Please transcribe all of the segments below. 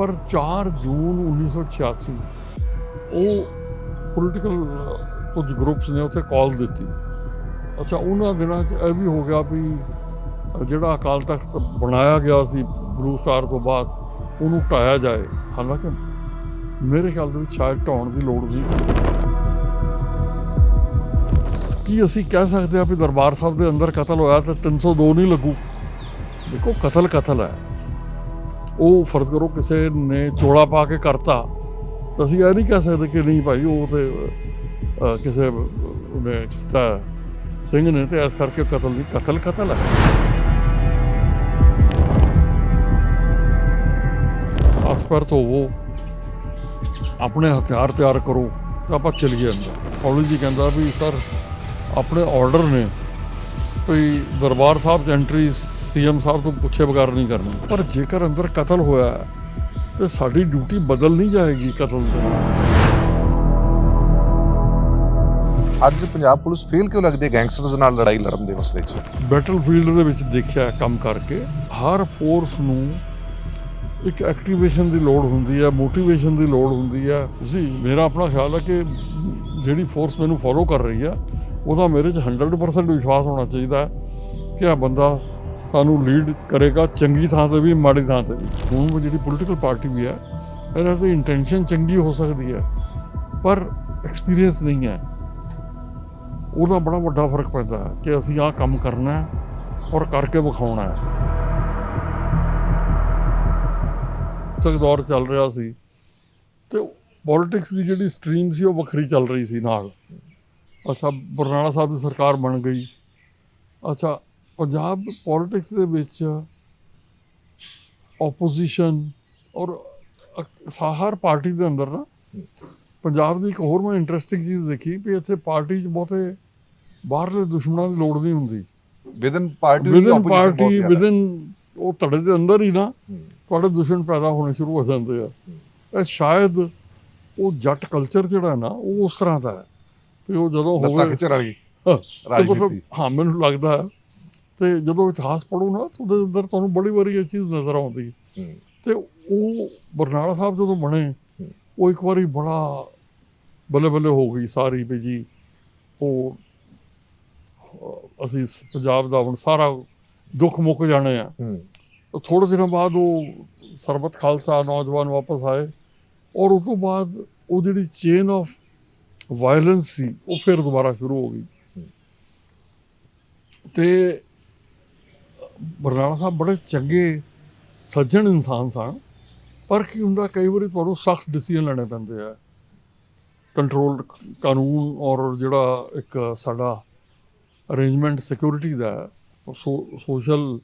ਪਰ 4 ਜੂਨ 1986 ਉਹ ਪੋਲੀਟੀਕਲ ਕੁਝ ਗਰੁੱਪਸ ਨੇ ਉੱਥੇ ਕਾਲ ਦਿੱਤੀ। ਅੱਛਾ, ਉਹਨਾਂ ਦਿਨਾਂ 'ਚ ਇਹ ਵੀ ਹੋ ਗਿਆ ਵੀ ਜਿਹੜਾ ਅਕਾਲ ਤਖਤ ਬਣਾਇਆ ਗਿਆ ਸੀ ਬਲੂ ਸਟਾਰ ਤੋਂ ਬਾਅਦ, ਉਹਨੂੰ ਢਾਇਆ ਜਾਏ। ਹਾਲਾਂਕਿ ਮੇਰੇ ਖਿਆਲ ਦੇ ਵਿੱਚ ਸ਼ਾਇਦ ਢਾਉਣ ਦੀ ਲੋੜ ਨਹੀਂ ਸੀ। ਕੀ ਅਸੀਂ ਕਹਿ ਸਕਦੇ ਹਾਂ ਵੀ ਦਰਬਾਰ ਸਾਹਿਬ ਦੇ ਅੰਦਰ ਕਤਲ ਹੋਇਆ ਤਾਂ 302 ਨਹੀਂ ਲੱਗੂ? ਦੇਖੋ, ਕਤਲ ਕਤਲ ਹੈ। ਉਹ ਫਰਜ਼ ਕਰੋ ਕਿਸੇ ਨੇ ਚੋਲਾ ਪਾ ਕੇ ਕਰਤਾ। ਅਸੀਂ ਇਹ ਨਹੀਂ ਕਹਿ ਸਕਦੇ ਕਿ ਨਹੀਂ ਭਾਈ, ਉਹ ਤੇ ਕਿਸੇ ਨੇ ਕੀਤਾ। ਸਿੰਘ ਨੇ ਤੇ ਇਸ ਕਰਕੇ ਕਤਲ ਨਹੀਂ ਕਤਲ ਕਤਲ ਹੈ। ਹੱਥ ਪੈਰ ਧੋਵੋ। ਆਪਣੇ ਹਥਿਆਰ ਤਿਆਰ ਕਰੋ ਤਾਂ ਆਪਾਂ ਚਲੀਏ ਅੰਦਰ। ਕੌਲੀ ਜੀ ਕਹਿੰਦਾ ਵੀ, ਸਰ, ਆਪਣੇ ਆਰਡਰ ਨੇ। ਵੀ ਦਰਬਾਰ ਸਾਹਿਬ 'ਚ ਐਂਟਰੀ ਸੀਐਮ ਸਾਹਿਬ ਤੋਂ ਪੁੱਛੇ ਬਗੈਰ ਨਹੀਂ ਕਰਨੀ। ਪਰ ਜੇਕਰ ਅੰਦਰ ਕਤਲ ਹੋਇਆ ਤੇ ਸਾਡੀ ਡਿਊਟੀ ਬਦਲ ਨਹੀਂ ਜਾਏਗੀ ਕਤਲ ਦੇ ਅੱਜ ਪੰਜਾਬ ਪੁਲਿਸ ਫੇਲ ਕਿਉਂ ਲੱਗਦੀ ਹੈ ਗੈਂਗਸਟਰਸ ਨਾਲ ਲੜਾਈ ਲੜਨ ਦੇ ਮਸਲੇ 'ਚ? ਬੈਟਲਫੀਲਡ ਦੇ ਵਿੱਚ ਦੇਖਿਆ ਕੰਮ ਕਰਕੇ ਹਰ ਫੋਰਸ ਨੂੰ ਇੱਕ ਐਕਟੀਵੇਸ਼ਨ ਦੀ ਲੋੜ ਹੁੰਦੀ ਹੈ ਮੋਟੀਵੇਸ਼ਨ ਦੀ ਲੋੜ ਹੁੰਦੀ ਹੈ। ਤੁਸੀਂ ਮੇਰਾ ਆਪਣਾ ਖਿਆਲ ਹੈ ਕਿ ਜਿਹੜੀ ਫੋਰਸ ਮੈਨੂੰ ਫੋਲੋ ਕਰ ਰਹੀ ਹੈ ਉਹਦਾ ਮੇਰੇ 'ਚ 100% ਵਿਸ਼ਵਾਸ ਹੋਣਾ ਚਾਹੀਦਾ ਕਿ ਇਹ ਬੰਦਾ ਸਾਨੂੰ ਲੀਡ ਕਰੇਗਾ ਚੰਗੀ ਥਾਂ ਤੇ ਵੀ, ਮਾੜੀ ਥਾਂ ਤੇ ਵੀ। ਹੁਣ ਉਹ ਜਿਹੜੀ ਪੋਲੀਟੀਕਲ ਪਾਰਟੀ ਵੀ ਹੈ ਇਹਨਾਂ ਦੀ ਇੰਟੈਂਸ਼ਨ ਚੰਗੀ ਹੋ ਸਕਦੀ ਹੈ, ਪਰ ਐਕਸਪੀਰੀਅੰਸ ਨਹੀਂ ਹੈ। ਉਹਦਾ ਬੜਾ ਵੱਡਾ ਫ਼ਰਕ ਪੈਂਦਾ ਹੈ ਕਿ ਅਸੀਂ ਆਹ ਕੰਮ ਕਰਨਾ ਹੈ ਔਰ ਕਰਕੇ ਵਿਖਾਉਣਾ ਹੈ। ਤੱਕ ਦੌਰ ਚੱਲ ਰਿਹਾ ਸੀ, ਤੇ ਪੋਲਿਟਿਕਸ ਦੀ ਜਿਹੜੀ ਸਟਰੀਮ ਸੀ, ਉਹ ਵੱਖਰੀ ਚੱਲ ਰਹੀ ਸੀ ਨਾਲ। ਅੱਛਾ, ਬਰਨਾਲਾ ਸਾਹਿਬ ਦੀ ਸਰਕਾਰ ਬਣ ਗਈ। ਅੱਛਾ ਪੰਜਾਬ ਪੋਲਿਟਿਕਸ ਦੇ ਵਿੱਚ ਆਪੋਜੀਸ਼ਨ ਔਰ ਹਰ ਪਾਰਟੀ ਦੇ ਅੰਦਰ ਨਾ ਪੰਜਾਬ ਦੀ ਇੱਕ ਹੋਰ ਮੈਂ ਇੰਟਰਸਟਿੰਗ ਚੀਜ਼ ਦੇਖੀ ਵੀ ਇੱਥੇ ਪਾਰਟੀ 'ਚ ਬਹੁਤੇ ਬਾਹਰਲੇ ਦੁਸ਼ਮਣਾਂ ਦੀ ਲੋੜ ਨਹੀਂ ਹੁੰਦੀ। Within party within party within ਉਹ ਧੜੇ ਦੇ ਅੰਦਰ ਹੀ ਨਾ ਤੁਹਾਡੇ ਦੁਸ਼ਮਣ ਪੈਦਾ ਹੋਣੇ ਸ਼ੁਰੂ ਹੋ ਜਾਂਦੇ ਆ। ਇਹ ਸ਼ਾਇਦ ਉਹ ਜੱਟ ਕਲਚਰ ਜਿਹੜਾ ਨਾ ਉਹ ਉਸ ਤਰ੍ਹਾਂ ਦਾ ਹੈ। ਵੀ ਉਹ ਜਦੋਂ ਲੱਤਾਂ ਹੋਵੇ ਵਾਲੀ ਰਾਜਨੀਤੀ। ਹਾਂ ਮੈਨੂੰ ਲੱਗਦਾ ਹੈ ਤੇ ਜਦੋਂ ਇਤਿਹਾਸ ਪੜ੍ਹੋ ਨਾ ਤਾਂ ਉਹਦੇ ਅੰਦਰ ਤੁਹਾਨੂੰ ਬੜੀ ਵਾਰੀ ਇਹ ਚੀਜ਼ ਨਜ਼ਰ ਆਉਂਦੀ ਹੂੰ। ਤੇ ਉਹ ਬਰਨਾਲਾ ਸਾਹਿਬ ਜਦੋਂ ਬਣੇ ਉਹ ਇੱਕ ਵਾਰੀ ਬੜਾ ਬੱਲੇ ਬੱਲੇ ਹੋ ਗਈ ਸਾਰੀ ਵੀ ਜੀ। ਉਹ ਅਸੀਂ ਪੰਜਾਬ ਦਾ ਹੁਣ ਸਾਰਾ ਦੁੱਖ ਮੁੱਕ ਜਾਣੇ ਆ। ਥੋੜੇ ਦਿਨਾਂ ਬਾਅਦ ਉਹ ਸਰਬਤ ਖਾਲਸਾ ਨੌਜਵਾਨ ਵਾਪਸ ਆਏ ਔਰ ਉਸ ਤੋਂ ਬਾਅਦ ਉਹ ਜਿਹੜੀ ਚੇਨ ਆਫ ਵਾਇਲੈਂਸ ਸੀ ਉਹ ਫਿਰ ਦੁਬਾਰਾ ਸ਼ੁਰੂ ਹੋ ਗਈ। ਤੇ ਬਰਨਾਲਾ ਸਾਹਿਬ ਬੜੇ ਚੰਗੇ ਸੱਜਣ ਇਨਸਾਨ ਸਨ ਪਰ ਕੀ ਹੁੰਦਾ ਕਈ ਵਾਰੀ ਤੁਹਾਨੂੰ ਸਖਤ ਡਿਸੀਜਨ ਲੈਣੇ ਪੈਂਦੇ ਆ। ਕੰਟਰੋਲ ਕਾਨੂੰਨ ਔਰ ਜਿਹੜਾ ਇੱਕ ਸਾਡਾ ਅਰੇਂਜਮੈਂਟ ਸਿਕਿਉਰਿਟੀ ਦਾ ਹੈ, ਸੋਸ਼ਲ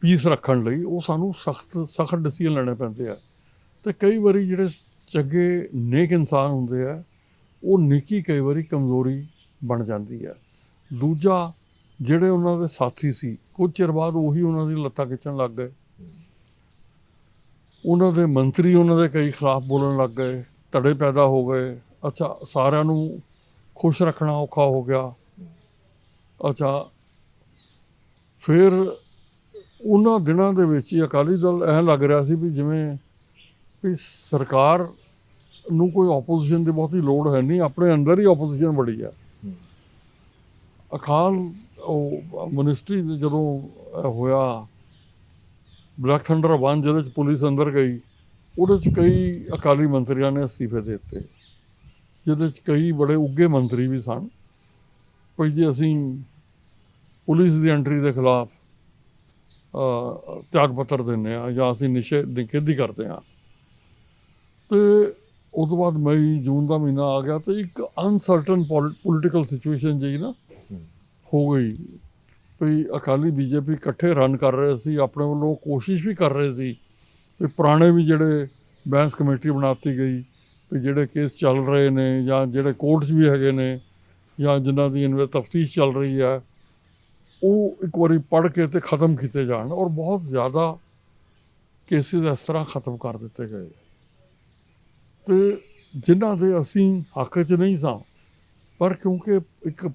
ਪੀਸ ਰੱਖਣ ਲਈ ਉਹ ਸਾਨੂੰ ਸਖਤ ਸਖਤ ਡਿਸੀਜਨ ਲੈਣੇ ਪੈਂਦੇ ਆ। ਤੇ ਕਈ ਵਾਰੀ ਜਿਹੜੇ ਚੰਗੇ ਨੇਕ ਇਨਸਾਨ ਹੁੰਦੇ ਆ ਉਹ ਨੇਕੀ ਕਈ ਵਾਰੀ ਕਮਜ਼ੋਰੀ ਬਣ ਜਾਂਦੀ ਹੈ ਦੂਜਾ ਜਿਹੜੇ ਉਹਨਾਂ ਦੇ ਸਾਥੀ ਸੀ ਕੁਝ ਚਿਰ ਬਾਅਦ ਉਹੀ ਉਹਨਾਂ ਦੀ ਲੱਤਾਂ ਖਿੱਚਣ ਲੱਗ ਗਏ। ਉਹਨਾਂ ਦੇ ਮੰਤਰੀ ਉਹਨਾਂ ਦੇ ਕਈ ਖਿਲਾਫ ਬੋਲਣ ਲੱਗ ਗਏ ਧੜੇ ਪੈਦਾ ਹੋ ਗਏ। ਅੱਛਾ ਸਾਰਿਆਂ ਨੂੰ ਖੁਸ਼ ਰੱਖਣਾ ਔਖਾ ਹੋ ਗਿਆ। ਅੱਛਾ ਫਿਰ ਉਹਨਾਂ ਦਿਨਾਂ ਦੇ ਵਿੱਚ ਹੀ ਅਕਾਲੀ ਦਲ ਐਂ ਲੱਗ ਰਿਹਾ ਸੀ ਵੀ ਜਿਵੇਂ ਵੀ ਸਰਕਾਰ ਨੂੰ ਕੋਈ ਆਪੋਜੀਸ਼ਨ ਦੀ ਬਹੁਤੀ ਲੋੜ ਹੈ ਨਹੀਂ ਆਪਣੇ ਅੰਦਰ ਹੀ ਆਪੋਜੀਸ਼ਨ ਬੜੀ ਆ। ਅਕਾਲ ਉਹ ਮਿਨਿਸਟਰੀ ਦੇ ਜਦੋਂ ਇਹ ਹੋਇਆ ਬਲੈਕ ਥੰਡਰ 1 ਜਿਹਦੇ ਚ ਪੁਲਿਸ ਅੰਦਰ ਗਈ, ਉਹਦੇ ਚ ਕਈ ਅਕਾਲੀ ਮੰਤਰੀਆਂ ਨੇ ਅਸਤੀਫੇ ਦੇ ਦਿੱਤੇ। ਜਿਹਦੇ ਚ ਕਈ ਬੜੇ ਉੱਗੇ ਮੰਤਰੀ ਵੀ ਸਨ। ਭਈ ਜੇ ਅਸੀਂ ਪੁਲਿਸ ਦੀ ਐਂਟਰੀ ਦੇ ਖਿਲਾਫ ਤਿਆਗ ਪੱਤਰ ਦਿੰਦੇ ਆ ਜਾਂ ਅਸੀਂ ਨਿਸ਼ੇ, ਨਿਖੇਧੀ ਕਰਦੇ ਆ ਤੇ ਉਸ ਤੋਂ ਬਾਅਦ ਮਈ ਜੂਨ ਦਾ ਮਹੀਨਾ ਆ ਗਿਆ ਤੇ ਇੱਕ ਅਨਸਰਟਨ ਪੋਲੀਟੀਕਲ ਸਿਚੁਏਸ਼ਨ ਜਿਹੀ ਨਾ ਹੋ ਗਈ। ਵੀ ਅਕਾਲੀ ਬੀਜੇਪੀ ਇਕੱਠੇ ਰਨ ਕਰ ਰਹੇ ਸੀ, ਆਪਣੇ ਵੱਲੋਂ ਕੋਸ਼ਿਸ਼ ਵੀ ਕਰ ਰਹੇ ਸੀ ਵੀ ਪੁਰਾਣੇ ਵੀ ਜਿਹੜੇ ਬੈਂਸ ਕਮੇਟੀ ਬਣਾਤੀ ਗਈ ਵੀ ਜਿਹੜੇ ਕੇਸ ਚੱਲ ਰਹੇ ਨੇ ਜਾਂ ਜਿਹੜੇ ਕੋਰਟ 'ਚ ਵੀ ਹੈਗੇ ਨੇ ਜਾਂ ਜਿਨ੍ਹਾਂ ਦੀ ਇਨਵੇ ਤਫਤੀਸ਼ ਚੱਲ ਰਹੀ ਹੈ, ਉਹ ਇੱਕ ਵਾਰੀ ਪੜ੍ਹ ਕੇ ਤੇ ਖਤਮ ਕੀਤੇ ਜਾਣ ਔਰ ਬਹੁਤ ਜ਼ਿਆਦਾ ਕੇਸਿਸ ਇਸ ਤਰ੍ਹਾਂ ਖਤਮ ਕਰ ਦਿੱਤੇ ਗਏ। ਤੇ ਜਿਨ੍ਹਾਂ ਦੇ ਅਸੀਂ ਹੱਕ 'ਚ ਨਹੀਂ ਸਾਂ, ਪਰ ਕਿਉਂਕਿ ਇੱਕ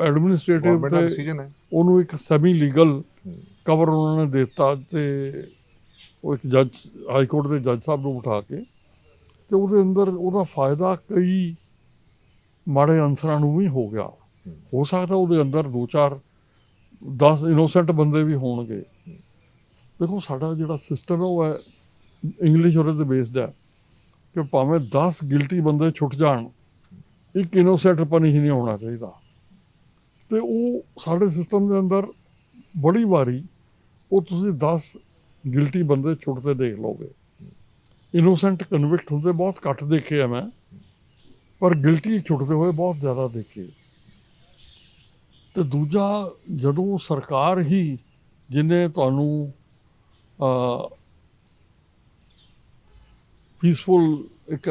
ਐਡਮਿਨਿਸਟ੍ਰੇਟਿਵ ਤੇ ਡਿਸੀਜਨ ਹੈ। ਉਹਨੂੰ ਇੱਕ ਸੈਮੀ ਲੀਗਲ ਕਵਰ ਉਹਨਾਂ ਨੇ ਦਿੱਤਾ ਤੇ ਉਹ ਇੱਕ ਜੱਜ ਹਾਈ ਕੋਰਟ ਦੇ ਜੱਜ ਸਾਹਿਬ ਨੂੰ ਉਠਾ ਕੇ ਤੇ ਉਹਦੇ ਅੰਦਰ ਉਹਦਾ ਫਾਇਦਾ ਕਈ ਮਾੜੇ ਅਨਸਰਾਂ ਨੂੰ ਵੀ ਹੋ ਗਿਆ। ਹੋ। ਸਕਦਾ ਉਹਦੇ ਅੰਦਰ ਦੋ ਚਾਰ 10 ਇਨੋਸੈਂਟ ਬੰਦੇ ਵੀ ਹੋਣਗੇ। ਦੇਖੋ ਸਾਡਾ ਜਿਹੜਾ ਸਿਸਟਮ ਹੈ ਉਹ ਹੈ ਇੰਗਲਿਸ਼ ਉਹਦੇ ਤੇ ਬੇਸਡ ਹੈ ਕਿ ਭਾਵੇਂ 10 ਗਿਲਟੀ ਬੰਦੇ ਛੁੱਟ ਜਾਣ ਇੱਕ ਇਨੋਸੈਂਟ ਪਨਿਸ਼ ਨਹੀਂ ਹੋਣਾ ਚਾਹੀਦਾ। ਤੇ ਉਹ ਸਾਡੇ ਸਿਸਟਮ ਦੇ ਅੰਦਰ ਬੜੀ ਵਾਰੀ ਉਹ ਤੁਸੀਂ 10 ਗਿਲਟੀ ਬੰਦੇ ਛੁੱਟਦੇ ਦੇਖ ਲਓਗੇ। ਇਨੋਸੈਂਟ ਕਨਵਿਕਟ ਹੁੰਦੇ ਬਹੁਤ ਘੱਟ ਦੇਖੇ ਆ ਮੈਂ, ਪਰ ਗਿਲਟੀ ਛੁੱਟਦੇ ਹੋਏ ਬਹੁਤ ਜ਼ਿਆਦਾ ਦੇਖੇ। ਤੇ ਦੂਜਾ, ਜਦੋਂ ਸਰਕਾਰ ਹੀ ਜਿਨੇ ਤੁਹਾਨੂੰ ਪੀਸਫੁਲ ਇੱਕ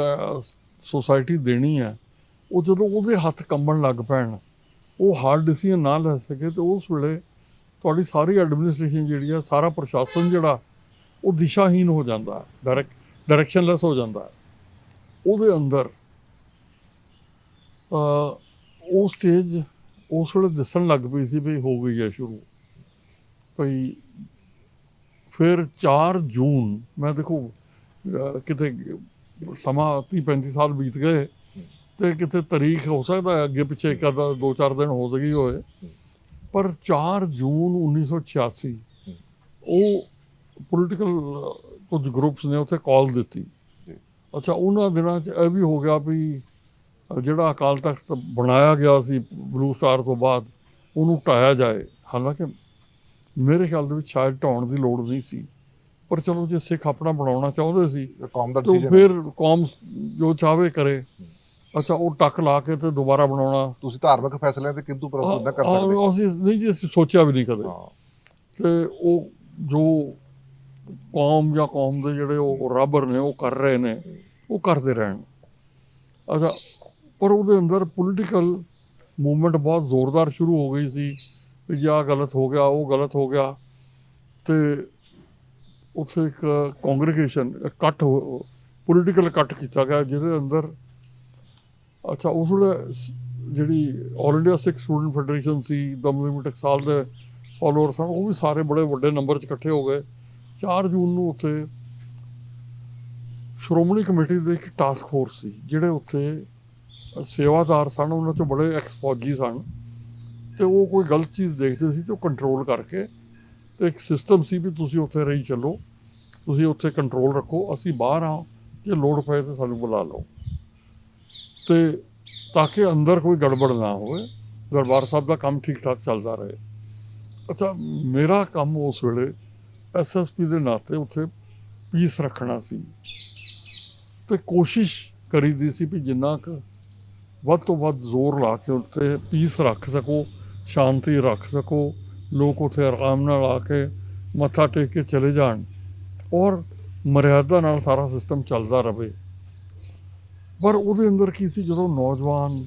ਸੋਸਾਇਟੀ ਦੇਣੀ ਹੈ, ਉਹ ਜਦੋਂ ਉਹਦੇ ਹੱਥ ਕੰਬਣ ਲੱਗ ਪੈਣ ਉਹ ਹਾਰਡ ਡਿਸੀਜਨ ਨਾ ਲੈ ਸਕੇ ਤੇ ਉਸ ਵੇਲੇ ਤੁਹਾਡੀ ਸਾਰੀ ਐਡਮਿਨਿਸਟ੍ਰੇਸ਼ਨ ਜਿਹੜੀ ਆ, ਸਾਰਾ ਪ੍ਰਸ਼ਾਸਨ ਜਿਹੜਾ, ਉਹ ਦਿਸ਼ਾਹੀਨ ਹੋ ਜਾਂਦਾ ਹੈ ਡਾਇਰੈਕਟ ਡਾਇਰੈਕਸ਼ਨਲੈਸ ਹੋ ਜਾਂਦਾ ਹੈ। ਉਹਦੇ ਅੰਦਰ ਅ ਉਹ ਸਟੇਜ ਉਸ ਵੇਲੇ ਦਿਸਣ ਲੱਗ ਪਈ ਸੀ ਵੀ ਹੋ ਗਈ ਹੈ ਸ਼ੁਰੂ। ਭਈ ਫਿਰ 4 ਜੂਨ, ਮੈਂ ਦੇਖੋ ਕਿਤੇ ਸਮਾਂ 30 35 ਸਾਲ ਬੀਤ ਗਏ ਤੇ ਕਿਤੇ ਤਾਰੀਖ ਹੋ ਸਕਦਾ ਹੈ ਅੱਗੇ ਪਿੱਛੇ ਅੱਧਾ ਦੋ ਚਾਰ ਦਿਨ ਹੋ ਸਕੀ ਹੋਏ। ਪਰ 4 ਜੂਨ 1986 ਉਹ ਪੋਲੀਟੀਕਲ ਕੁਝ ਗਰੁੱਪਸ ਨੇ ਉੱਥੇ ਕਾਲ ਦਿੱਤੀ। ਅੱਛਾ ਉਹਨਾਂ ਦਿਨਾਂ 'ਚ ਇਹ ਵੀ ਹੋ ਗਿਆ ਵੀ ਜਿਹੜਾ ਅਕਾਲ ਤਖਤ ਬਣਾਇਆ ਗਿਆ ਸੀ ਬਲੂ ਸਟਾਰ ਤੋਂ ਬਾਅਦ ਉਹਨੂੰ ਢਾਇਆ ਜਾਏ। ਹਾਲਾਂਕਿ ਮੇਰੇ ਖਿਆਲ ਦੇ ਵਿੱਚ ਸ਼ਾਇਦ ਢਾਉਣ ਦੀ ਲੋੜ ਨਹੀਂ ਸੀ। ਪਰ ਚਲੋ ਜੇ ਸਿੱਖ ਆਪਣਾ ਬਣਾਉਣਾ ਚਾਹੁੰਦੇ ਸੀ ਕੌਮ ਦਾ ਤਾਂ ਡਿਸੀਜਨ ਫਿਰ ਕੌਮ ਜੋ ਚਾਹਵੇ ਕਰੇ। ਅੱਛਾ ਉਹ ਟੱਕ ਲਾ ਕੇ ਤੇ ਦੁਬਾਰਾ ਬਣਾਉਣਾ। ਤੁਸੀਂ ਧਾਰਮਿਕ ਫੈਸਲਿਆਂ ਤੇ ਕਿੰਤੂ ਪ੍ਰਸਤੁਤ ਨਾ ਕਰ ਹਾਂ, ਸਕਦੇ ਅਸੀਂ ਨਹੀਂ ਜੀ ਅਸੀਂ ਸੋਚਿਆ ਵੀ ਨਹੀਂ ਕਦੇ। ਹਾਂ। ਤੇ ਉਹ ਜੋ ਕੌਮ ਜਾਂ ਕੌਮ ਦੇ ਜਿਹੜੇ ਉਹ ਰਾਬਰ ਨੇ ਉਹ ਕਰ ਰਹੇ ਨੇ ਉਹ ਕਰਦੇ ਰਹਿਣ। ਅੱਛਾ ਪਰ ਉਹਦੇ ਅੰਦਰ ਪੋਲੀਟੀਕਲ ਮੂਵਮੈਂਟ ਬਹੁਤ ਜ਼ੋਰਦਾਰ ਸ਼ੁਰੂ ਹੋ ਗਈ ਸੀ ਵੀ ਜੇ ਗਲਤ ਹੋ ਗਿਆ ਉਹ ਗਲਤ ਹੋ ਗਿਆ। ਤੇ ਉੱਥੇ ਇੱਕ ਕੰਗਰੀਗੇਸ਼ਨ ਇਕੱਠ ਪੋਲੀਟੀਕਲ ਇਕੱਠ ਕੀਤਾ ਗਿਆ ਜਿਹਦੇ ਅੰਦਰ ਅੱਛਾ, ਉਸ ਵੇਲੇ ਜਿਹੜੀ All India Sikh Student Federation ਸੀ ਦਮਦਮੀ ਟਕਸਾਲ ਦੇ ਫਾਲੋਅਰ ਸਨ, ਉਹ ਵੀ ਸਾਰੇ ਬੜੇ ਵੱਡੇ ਨੰਬਰ 'ਚ ਇਕੱਠੇ ਹੋ ਗਏ। 4 ਜੂਨ ਨੂੰ ਉੱਥੇ ਸ਼੍ਰੋਮਣੀ ਕਮੇਟੀ ਦੇ ਇੱਕ ਟਾਸਕ ਫੋਰਸ ਸੀ, ਜਿਹੜੇ ਉੱਥੇ ਸੇਵਾਦਾਰ ਸਨ, ਉਹਨਾਂ 'ਚੋਂ ਬੜੇ ਐਕਸ ਫੌਜੀ ਸਨ। ਤੇ ਉਹ ਕੋਈ ਗਲਤ ਚੀਜ਼ ਦੇਖਦੇ ਸੀ ਤੇ ਉਹ ਕੰਟਰੋਲ ਕਰਕੇ ਤੇ ਇੱਕ ਸਿਸਟਮ ਸੀ ਵੀ ਤੁਸੀਂ ਉੱਥੇ ਰਹੀ ਚੱਲੋ, ਤੁਸੀਂ ਉੱਥੇ ਕੰਟਰੋਲ ਰੱਖੋ, ਅਸੀਂ ਬਾਹਰ ਆ ਜੇ ਲੋੜ ਪਏ ਤਾਂ ਸਾਨੂੰ ਬੁਲਾ ਲਓ। ਤੇ ਤਾਂ ਕਿ ਅੰਦਰ ਕੋਈ ਗੜਬੜ ਨਾ ਹੋਵੇ। ਦਰਬਾਰ ਸਾਹਿਬ ਦਾ ਕੰਮ ਠੀਕ ਠਾਕ ਚੱਲਦਾ ਰਹੇ। ਅੱਛਾ, ਮੇਰਾ ਕੰਮ ਉਸ ਵੇਲੇ ਐਸਐਸਪੀ ਦੇ ਨਾਤੇ ਉੱਥੇ ਪੀਸ ਰੱਖਣਾ ਸੀ। ਤੇ ਕੋਸ਼ਿਸ਼ ਕਰੀਦੀ ਸੀ ਵੀ ਜਿੰਨਾ ਕੁ ਵੱਧ ਤੋਂ ਵੱਧ ਜ਼ੋਰ ਲਾ ਕੇ ਉੱਤੇ ਪੀਸ ਰੱਖ ਸਕੋ, ਸ਼ਾਂਤੀ ਰੱਖ ਸਕੋ, ਲੋਕ ਉੱਥੇ ਆਰਾਮ ਨਾਲ ਆ ਕੇ ਮੱਥਾ ਟੇਕ ਕੇ ਚਲੇ ਜਾਣ। ਔਰ ਮਰਿਆਦਾ ਨਾਲ ਸਾਰਾ ਸਿਸਟਮ ਚੱਲਦਾ ਰਹੇ। ਪਰ ਉਹਦੇ ਅੰਦਰ ਕੀ ਸੀ, ਜਦੋਂ ਨੌਜਵਾਨ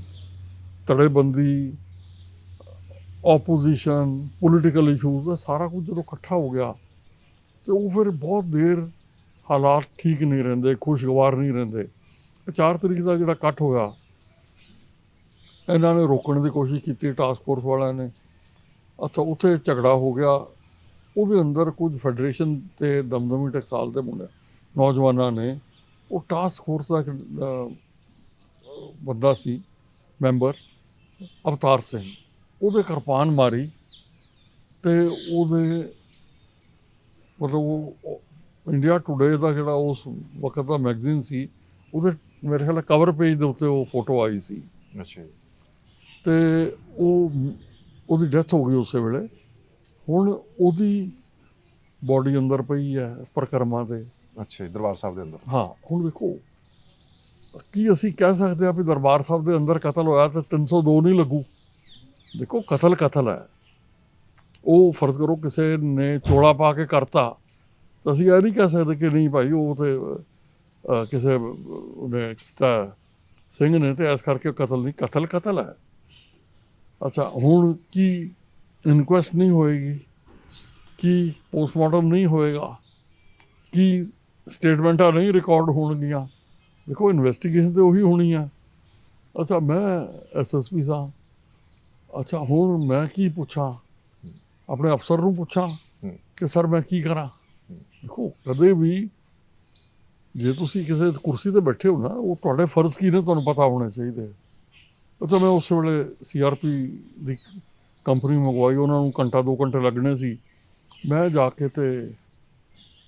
ਤੜੇਬੰਦੀ ਆਪੋਜੀਸ਼ਨ ਪੋਲੀਟੀਕਲ ਇਸ਼ੂਜ਼ ਦਾ ਸਾਰਾ ਕੁਝ ਜਦੋਂ ਇਕੱਠਾ ਹੋ ਗਿਆ, ਤੇ ਉਹ ਫਿਰ ਬਹੁਤ ਦੇਰ ਹਾਲਾਤ ਠੀਕ ਨਹੀਂ ਰਹਿੰਦੇ, ਖੁਸ਼ਗਵਾਰ ਨਹੀਂ ਰਹਿੰਦੇ। 4 ਤਰੀਕ ਦਾ ਜਿਹੜਾ ਇਕੱਠ ਹੋਇਆ, ਇਹਨਾਂ ਨੇ ਰੋਕਣ ਦੀ ਕੋਸ਼ਿਸ਼ ਕੀਤੀ ਟਾਸਕ ਫੋਰਸ ਵਾਲਿਆਂ ਨੇ। ਅੱਛਾ, ਉੱਥੇ ਝਗੜਾ ਹੋ ਗਿਆ। ਉਹਦੇ ਅੰਦਰ ਕੁਝ ਫੈਡਰੇਸ਼ਨ ਤੇ ਦਮਦਮੀ ਟਕਸਾਲ ਦੇ ਮੁੰਡੇ, ਨੌਜਵਾਨਾਂ ਨੇ, ਉਹ ਟਾਸਕ ਫੋਰਸ ਦਾ ਬੰਦਾ ਸੀ ਮੈਂਬਰ ਅਵਤਾਰ ਸਿੰਘ ਉਹਦੇ ਕਿਰਪਾਨ ਮਾਰੀ ਤੇ ਉਹਦੇ ਮਤਲਬ ਉਹ ਇੰਡੀਆ ਟੁਡੇ ਦਾ ਜਿਹੜਾ ਉਸ ਵਕਤ ਦਾ ਮੈਗਜ਼ੀਨ ਸੀ ਉਹਦੇ ਮੇਰੇ ਖਿਆਲ ਕਵਰ ਪੇਜ ਦੇ ਉੱਤੇ ਉਹ ਫੋਟੋ ਆਈ ਸੀ। ਅੱਛਾ ਤੇ ਉਹ ਉਹਦੀ ਡੈਥ ਹੋ ਗਈ ਉਸੇ ਵੇਲੇ। ਹੁਣ ਉਹਦੀ ਬਾਡੀ ਅੰਦਰ ਪਈ ਹੈ ਪ੍ਰਕਰਮਾਂ ਦੇ। ਅੱਛਾ ਦਰਬਾਰ ਸਾਹਿਬ ਦੇ ਅੰਦਰ। ਹਾਂ ਹੁਣ ਦੇਖੋ ਕੀ ਅਸੀਂ ਕਹਿ ਸਕਦੇ ਆ ਵੀ ਦਰਬਾਰ ਸਾਹਿਬ ਦੇ ਅੰਦਰ ਕਤਲ ਹੋਇਆ ਤੇ 302 ਨਹੀਂ ਲੱਗੂ? ਦੇਖੋ, ਕਤਲ ਕਤਲ ਹੈ। ਉਹ ਫਰਜ਼ ਕਰੋ ਕਿਸੇ ਨੇ ਚੋਲਾ ਪਾ ਕੇ ਕਰਤਾ। ਤਾਂ ਅਸੀਂ ਇਹ ਨਹੀਂ ਕਹਿ ਸਕਦੇ ਕਿ ਨਹੀਂ ਭਾਈ, ਉਹ ਤੇ ਕਿਸੇ ਨੇ ਕੀਤਾ, ਸਿੰਘ ਨੇ ਤੇ ਇਸ ਕਰਕੇ ਕਤਲ ਨਹੀਂ, ਕਤਲ ਕਤਲ ਹੈ। ਅੱਛਾ, ਹੁਣ ਕੀ ਇਨਕੁਐਸਟ ਨਹੀਂ ਹੋਏਗੀ? ਕੀ ਪੋਸਟਮਾਰਟਮ ਨਹੀਂ ਹੋਏਗਾ? ਕੀ ਸਟੇਟਮੈਂਟਾਂ ਨਹੀਂ ਰਿਕਾਰਡ ਹੋਣਗੀਆਂ? ਦੇਖੋ ਇਨਵੈਸਟੀਗੇਸ਼ਨ ਤੇ ਉਹੀ ਹੋਣੀ ਆ। ਅੱਛਾ, ਮੈਂ ਐਸਐਸਪੀ ਸਾਂ। ਅੱਛਾ, ਹੁਣ ਮੈਂ ਕੀ ਪੁੱਛਾਂ? ਆਪਣੇ ਅਫਸਰ ਨੂੰ ਪੁੱਛਾਂ ਕਿ ਸਰ, ਮੈਂ ਕੀ ਕਰਾਂ? ਦੇਖੋ, ਕਦੇ ਵੀ ਜੇ ਤੁਸੀਂ ਕਿਸੇ ਕੁਰਸੀ ਤੇ ਬੈਠੇ ਹੋ ਨਾ, ਉਹ ਤੁਹਾਡੇ ਫਰਜ਼ ਕੀ ਨੇ ਤੁਹਾਨੂੰ ਪਤਾ ਹੋਣੇ ਚਾਹੀਦੇ। ਉਹ ਤਾਂ ਮੈਂ ਉਸ ਵੇਲੇ ਸੀਆਰਪੀ ਦੀ ਕੰਪਨੀ ਮੰਗਵਾਈ, ਉਹਨਾਂ ਨੂੰ ਘੰਟਾ, ਦੋ ਘੰਟੇ ਲੱਗਣੇ ਸੀ। ਮੈਂ ਜਾ ਕੇ ਤੇ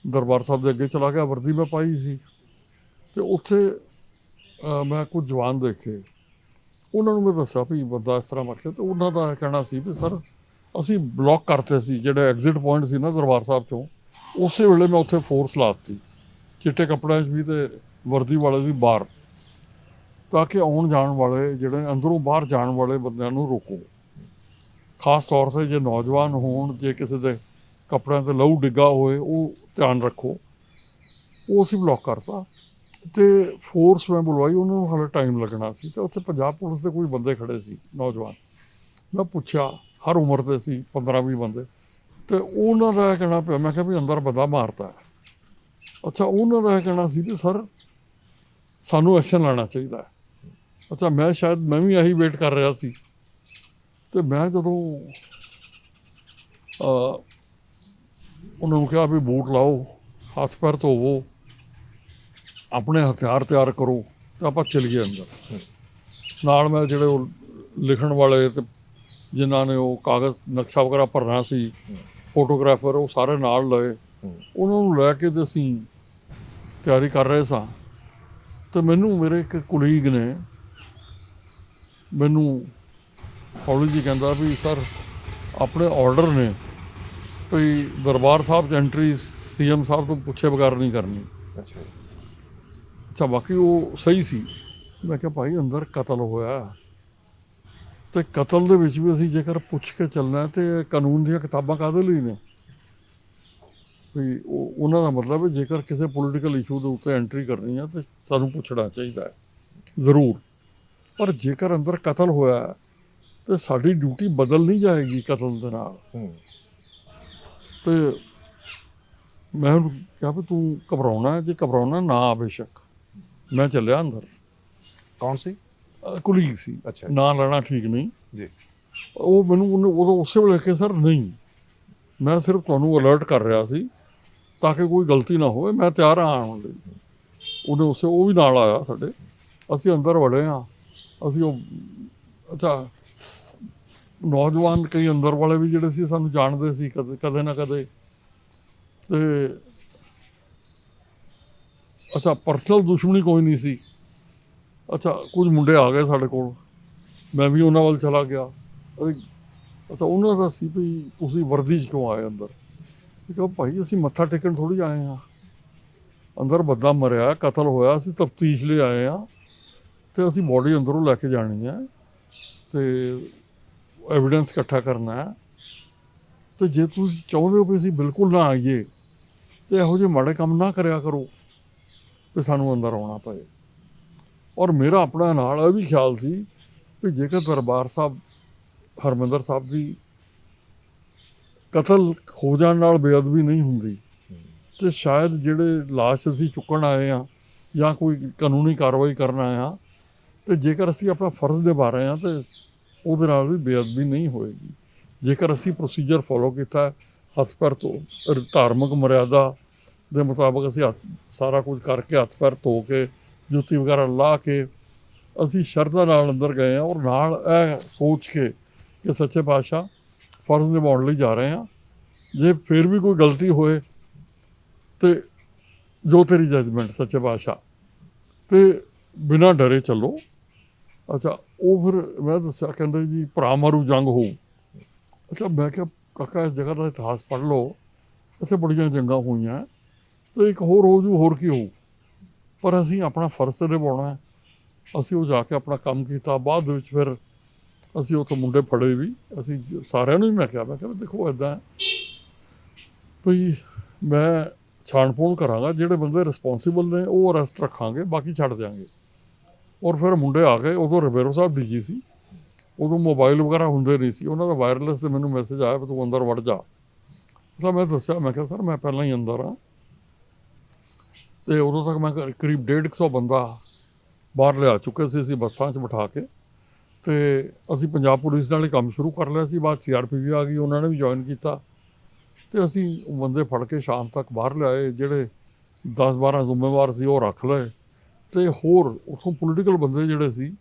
ਦਰਬਾਰ ਸਾਹਿਬ ਦੇ ਅੱਗੇ ਚਲਾ ਗਿਆ, ਵਰਦੀ ਮੈਂ ਪਾਈ ਸੀ। ਤੇ ਉੱਥੇ ਮੈਂ ਕੁਝ ਜਵਾਨ ਦੇਖੇ। ਉਹਨਾਂ ਨੂੰ ਮੈਂ ਦੱਸਿਆ ਵੀ ਬੰਦਾ ਇਸ ਤਰ੍ਹਾਂ ਮਰ ਗਿਆ ਤੇ, ਉਹਨਾਂ ਦਾ ਕਹਿਣਾ ਸੀ ਵੀ, ਸਰ, ਅਸੀਂ ਬਲੌਕ ਕਰਤੇ ਸੀ, ਜਿਹੜੇ ਐਗਜ਼ਿਟ ਪੁਆਇੰਟ ਸੀ ਨਾ ਦਰਬਾਰ ਸਾਹਿਬ ਚੋਂ, ਉਸੇ ਵੇਲੇ ਮੈਂ ਉੱਥੇ ਫੋਰਸ ਲਾਤੀ ਚਿੱਟੇ ਕੱਪੜਿਆਂ 'ਚ ਵੀ ਤੇ ਵਰਦੀ ਵਾਲੇ ਵੀ ਬਾਹਰ। ਤਾਂ ਕਿ ਆਉਣ ਜਾਣ ਵਾਲੇ, ਜਿਹੜੇ ਅੰਦਰੋਂ ਬਾਹਰ ਜਾਣ ਵਾਲੇ ਬੰਦਿਆਂ ਨੂੰ ਰੋਕੋ। ਖਾਸ ਤੌਰ ਤੇ ਜੇ ਨੌਜਵਾਨ ਹੋਣ, ਜੇ ਕਿਸੇ ਦੇ ਕੱਪੜਿਆਂ ਤੇ ਲਹੂ ਡਿੱਗਾ ਹੋਏ, ਉਹ ਧਿਆਨ ਰੱਖੋ। ਉਹ ਅਸੀਂ ਬਲੌਕ ਕਰਤਾ। ਤੇ ਫੋਰਸ ਮੈਂ ਬੁਲਵਾਈ, ਉਹਨਾਂ ਨੂੰ ਹਾਲੇ ਟਾਈਮ ਲੱਗਣਾ ਸੀ ਤੇ ਉੱਥੇ ਪੰਜਾਬ ਪੁਲਿਸ ਦੇ ਕੋਈ ਬੰਦੇ ਖੜੇ ਸੀ, ਨੌਜਵਾਨ। ਮੈਂ ਪੁੱਛਿਆ, ਹਰ ਉਮਰ ਦੇ ਸੀ 15 20 ਬੰਦੇ। ਤੇ ਉਹਨਾਂ ਦਾ ਇਹ ਕਹਿਣਾ ਪਿਆ, ਮੈਂ ਕਿਹਾ ਵੀ ਅੰਦਰ ਬੰਦਾ ਮਾਰਤਾ। ਅੱਛਾ, ਉਹਨਾਂ ਦਾ ਇਹ ਕਹਿਣਾ ਸੀ ਵੀ ਸਰ, ਸਾਨੂੰ ਐਕਸ਼ਨ ਲੈਣਾ ਚਾਹੀਦਾ ਹੈ। ਅੱਛਾ, ਮੈਂ ਸ਼ਾਇਦ, ਮੈਂ ਵੀ ਇਹੀ ਵੇਟ ਕਰ ਰਿਹਾ ਸੀ। ਤੇ ਮੈਂ ਜਦੋਂ ਅ ਉਹਨਾਂ ਨੂੰ ਕਿਹਾ ਵੀ ਬੂਟ ਲਾਓ, ਹੱਥ ਪੈਰ ਧੋਵੋ ਆਪਣੇ ਹਥਿਆਰ ਤਿਆਰ ਕਰੋ ਤਾਂ ਆਪਾਂ ਚਲੀਏ ਅੰਦਰ। ਨਾਲ ਮੈਂ ਜਿਹੜੇ ਉਹ ਲਿਖਣ ਵਾਲੇ ਤੇ ਜਿਨ੍ਹਾਂ ਨੇ ਉਹ ਕਾਗਜ਼, ਨਕਸ਼ਾ ਵਗੈਰਾ ਭਰਨਾ ਸੀ, ਫੋਟੋਗ੍ਰਾਫਰ, ਉਹ ਸਾਰੇ ਨਾਲ ਲਏ। ਉਹਨਾਂ ਨੂੰ ਲੈ ਕੇ ਤੇ ਅਸੀਂ ਤਿਆਰੀ ਕਰ ਰਹੇ ਸਾਂ। ਤੇ ਮੈਨੂੰ ਮੇਰੇ ਇੱਕ ਕੁਲੀਗ ਨੇ ਮੈਨੂੰ ਹੌਲੀ ਜੀ ਕਹਿੰਦਾ ਵੀ, ਸਰ, ਆਪਣੇ ਆਰਡਰ ਨੇ। ਵੀ ਦਰਬਾਰ ਸਾਹਿਬ 'ਚ ਐਂਟਰੀ ਸੀਐਮ ਸਾਹਿਬ ਤੋਂ ਪੁੱਛੇ ਬਗੈਰ ਨਹੀਂ ਕਰਨੀ। ਅੱਛਾ ਅੱਛਾ ਬਾਕੀ ਉਹ ਸਹੀ ਸੀ। ਮੈਂ ਕਿਹਾ ਭਾਈ ਅੰਦਰ ਕਤਲ ਹੋਇਆ। ਤੇ ਕਤਲ ਦੇ ਵਿੱਚ ਵੀ ਅਸੀਂ ਜੇਕਰ ਪੁੱਛ ਕੇ ਚੱਲਣਾ ਤੇ ਕਾਨੂੰਨ ਦੀਆਂ ਕਿਤਾਬਾਂ ਕਾਹਦੇ ਲਈ ਨੇ? ਵੀ ਉਹ ਉਹਨਾਂ ਦਾ ਮਤਲਬ ਹੈ ਜੇਕਰ ਕਿਸੇ ਪੋਲੀਟੀਕਲ ਇਸ਼ੂ ਦੇ ਉੱਤੇ ਐਂਟਰੀ ਕਰਨੀ ਹੈ ਤੇ ਸਾਨੂੰ ਪੁੱਛਣਾ ਚਾਹੀਦਾ ਹੈ। ਜ਼ਰੂਰ। ਪਰ ਜੇਕਰ ਅੰਦਰ ਕਤਲ ਹੋਇਆ ਤੇ ਸਾਡੀ ਡਿਊਟੀ ਬਦਲ ਨਹੀਂ ਜਾਏਗੀ ਕਤਲ ਦੇ ਨਾਲ। ਤੇ ਮੈਂ ਉਹਨੂੰ ਕਿਹਾ ਵੀ ਤੂੰ ਘਬਰਾਉਣਾ ਜੇ ਘਬਰਾਉਣਾ ਨਾ ਆ ਬੇਸ਼ੱਕ। ਮੈਂ ਚੱਲਿਆ ਅੰਦਰ। ਕੌਣ ਸੀ? ਕੁਲੀਗ ਸੀ। ਅੱਛਾ ਜੀ। ਨਾਂ ਲੈਣਾ ਠੀਕ ਨਹੀਂ। ਜੀ। ਉਹ ਮੈਨੂੰ ਉਹਨੇ ਉਦੋਂ ਉਸੇ ਵੇਲੇ ਕਿ ਸਰ ਨਹੀਂ। ਮੈਂ ਸਿਰਫ ਤੁਹਾਨੂੰ ਅਲਰਟ ਕਰ ਰਿਹਾ ਸੀ ਤਾਂ ਕਿ ਕੋਈ ਗਲਤੀ ਨਾ ਹੋਵੇ। ਮੈਂ ਤਿਆਰ ਹਾਂ ਆਉਣ ਲਈ। ਉਹਨੇ ਉਸੇ ਉਹ ਵੀ ਨਾਲ ਆਇਆ ਸਾਡੇ। ਅਸੀਂ ਅੰਦਰ ਵੜੇ ਹਾਂ। ਅਸੀਂ ਉਹ ਅੱਛਾ ਨੌਜਵਾਨ ਕਈ ਅੰਦਰ ਵਾਲੇ ਵੀ ਜਿਹੜੇ ਸੀ ਸਾਨੂੰ ਜਾਣਦੇ ਸੀ ਕਦੇ ਕਦੇ ਨਾ ਕਦੇ। ਤੇ ਅੱਛਾ ਪਰਸਨਲ ਦੁਸ਼ਮਣੀ ਕੋਈ ਨਹੀਂ ਸੀ। ਅੱਛਾ, ਕੁਝ ਮੁੰਡੇ ਆ ਗਏ ਸਾਡੇ ਕੋਲ। ਮੈਂ ਵੀ ਉਹਨਾਂ ਵੱਲ ਚਲਾ ਗਿਆ। ਅਸੀਂ- ਅੱਛਾ, ਉਹਨਾਂ ਦਾ ਸੀ ਵੀ ਤੁਸੀਂ ਵਰਦੀ 'ਚ ਕਿਉਂ ਆਏ ਅੰਦਰ? ਕਿਹਾ, ਭਾਈ, ਅਸੀਂ ਮੱਥਾ ਟੇਕਣ ਥੋੜੀ ਆਏ ਹਾਂ। ਅੰਦਰ ਬੰਦਾ ਮਰਿਆ, ਕਤਲ ਹੋਇਆ, ਅਸੀਂ ਤਫਤੀਸ਼ ਲਈ ਆਏ ਹਾਂ। ਤੇ ਅਸੀਂ ਬੋਡੀ ਅੰਦਰੋਂ ਲੈ ਕੇ ਜਾਣੀ ਹੈ ਤੇ ਐਵੀਡੈਂਸ ਇਕੱਠਾ ਕਰਨਾ ਹੈ। ਤੇ ਜੇ ਤੁਸੀਂ ਚਾਹੁੰਦੇ ਹੋ ਵੀ ਅਸੀਂ ਬਿਲਕੁਲ ਨਾ ਆਈਏ, ਤੇ ਇਹੋ ਜਿਹੇ ਮਾੜੇ ਕੰਮ ਨਾ ਕਰਿਆ ਕਰੋ। ਤੇ ਸਾਨੂੰ ਅੰਦਰ ਆਉਣਾ ਪਏ। ਔਰ ਮੇਰਾ ਆਪਣਾ ਨਾਲ ਇਹ ਵੀ ਖਿਆਲ ਸੀ ਵੀ ਜੇਕਰ ਦਰਬਾਰ ਸਾਹਿਬ, ਹਰਮੰਦਰ ਸਾਹਿਬ ਦੀ ਕਤਲ ਹੋ ਜਾਣ ਨਾਲ ਬੇਅਦਬੀ ਨਹੀਂ ਹੁੰਦੀ, ਤੇ ਸ਼ਾਇਦ ਜਿਹੜੇ ਲਾਸ਼ ਅਸੀਂ ਚੁੱਕਣ ਆਏ ਆ ਜਾਂ ਕੋਈ ਕਾਨੂੰਨੀ ਕਾਰਵਾਈ ਕਰਨ ਆਏ ਆ ਤੇ ਜੇਕਰ ਅਸੀਂ ਆਪਣਾ ਫਰਜ਼ ਨਿਭਾ ਰਹੇ ਆ ਤੇ ਉਹਦੇ ਨਾਲ ਵੀ ਬੇਅਦਬੀ ਨਹੀਂ ਹੋਏਗੀ। ਜੇਕਰ ਅਸੀਂ ਪ੍ਰੋਸੀਜਰ ਫੋਲੋ ਕੀਤਾ ਹੱਥ ਪੈਰ ਤੋਂ ਧਾਰਮਿਕ ਮਰਿਆਦਾ ਦੇ ਮੁਤਾਬਕ ਅਸੀਂ ਹੱਥ- ਸਾਰਾ ਕੁਝ ਕਰਕੇ ਹੱਥ ਪੈਰ ਧੋ ਕੇ, ਜੁੱਤੀ ਵਗੈਰਾ ਲਾ ਕੇ, ਅਸੀਂ ਸ਼ਰਧਾ ਨਾਲ ਅੰਦਰ ਗਏ ਆ ਔਰ ਨਾਲ ਇਹ ਸੋਚ ਕੇ ਕਿ ਸੱਚੇ ਪਾਤਸ਼ਾਹ ਫਰਜ਼ ਨਿਭਾਉਣ ਲਈ ਜਾ ਰਹੇ ਆ ਜੇ ਫਿਰ ਵੀ ਕੋਈ ਗਲਤੀ ਹੋਏ ਤੇ ਜੋ ਤੇਰੀ ਜਜਮੈਂਟ ਸੱਚੇ ਪਾਤਸ਼ਾਹ। ਤੇ ਬਿਨਾਂ ਡਰੇ ਚੱਲੋ। ਅੱਛਾ, ਉਹ ਫਿਰ ਮੈਂ ਦੱਸਿਆ, ਕਹਿੰਦੇ ਜੀ ਭਰਾ ਮਾਰੂ ਜੰਗ ਹੋਊ। ਅੱਛਾ, ਮੈਂ ਕਿਹਾ, ਕਾਕਾ, ਇਸ ਜਗ੍ਹਾ ਦਾ ਇਤਿਹਾਸ ਪੜ੍ਹ ਲਓ। ਇੱਥੇ ਬੜੀਆਂ ਜੰਗਾਂ ਹੋਈਆਂ। ਤੇ ਇੱਕ ਹੋਰ ਹੋ ਜੂ, ਹੋਰ ਕੀ ਹੋਊ? ਪਰ ਅਸੀਂ ਆਪਣਾ ਫਰਜ਼ ਨਿਭਾਉਣਾ ਹੈ। ਅਸੀਂ ਉਹ ਜਾ ਕੇ ਆਪਣਾ ਕੰਮ ਕੀਤਾ, ਬਾਅਦ ਦੇ ਵਿੱਚ ਫਿਰ ਅਸੀਂ ਉੱਥੇ ਮੁੰਡੇ ਫੜੇ ਵੀ। ਅਸੀਂ ਸਾਰਿਆਂ ਨੂੰ ਹੀ ਮੈਂ ਕਿਹਾ ਮੈਂ ਕਿਹਾ ਵੀ ਦੇਖੋ ਇਦਾਂ ਵੀ ਮੈਂ ਛਾਣਪੂਣ ਕਰਾਂਗਾ, ਜਿਹੜੇ ਬੰਦੇ ਰਿਸਪੌਂਸਿਬਲ ਨੇ ਉਹ ਅਰੈਸਟ ਰੱਖਾਂਗੇ, ਬਾਕੀ ਛੱਡ ਦਿਆਂਗੇ। ਔਰ ਫਿਰ ਮੁੰਡੇ ਆ ਗਏ, ਉਦੋਂ ਰਬੇਰੋ ਸਾਹਿਬ ਡੀਜੀ ਸੀ। ਉਦੋਂ ਮੋਬਾਈਲ ਵਗੈਰਾ ਹੁੰਦੇ ਨਹੀਂ ਸੀ। ਉਹਨਾਂ ਦਾ ਵਾਇਰਲੈਸ ਤੇ ਮੈਨੂੰ ਮੈਸੇਜ ਆਇਆ ਵੀ ਤੂੰ ਅੰਦਰ ਵੜ ਜਾ। ਤਾਂ ਮੈਂ ਦੱਸਿਆ, ਮੈਂ ਕਿਹਾ, ਸਰ, ਮੈਂ ਪਹਿਲਾਂ ਹੀ ਅੰਦਰ ਆ ਤੇ ਉਦੋਂ ਤੱਕ ਮੈਂ ਕਰ- ਕਰੀਬ 150 ਬੰਦਾ ਬਾਹਰ ਲਿਆ ਚੁੱਕੇ ਸੀ ਅਸੀਂ ਬੱਸਾਂ 'ਚ ਬਿਠਾ ਕੇ। ਤੇ ਅਸੀਂ ਪੰਜਾਬ ਪੁਲਿਸ ਨਾਲ ਹੀ ਕੰਮ ਸ਼ੁਰੂ ਕਰ ਲਿਆ ਸੀ ਬਾਅਦ ਸੀਆਰਪੀ ਵੀ ਆ ਗਈ ਉਹਨਾਂ ਨੇ ਵੀ ਜੁਆਇਨ ਕੀਤਾ। ਤੇ ਅਸੀਂ ਉਹ ਬੰਦੇ ਫੜ ਕੇ ਸ਼ਾਮ ਤੱਕ ਬਾਹਰ ਲਿਆਏ ਜਿਹੜੇ 10 12 ਜ਼ਿੰਮੇਵਾਰ ਸੀ ਉਹ ਰੱਖ ਲਏ। ਤੇ ਹੋਰ ਉਥੋਂ ਪੋਲੀਟੀਕਲ ਬੰਦੇ ਜਿਹੜੇ ਸੀ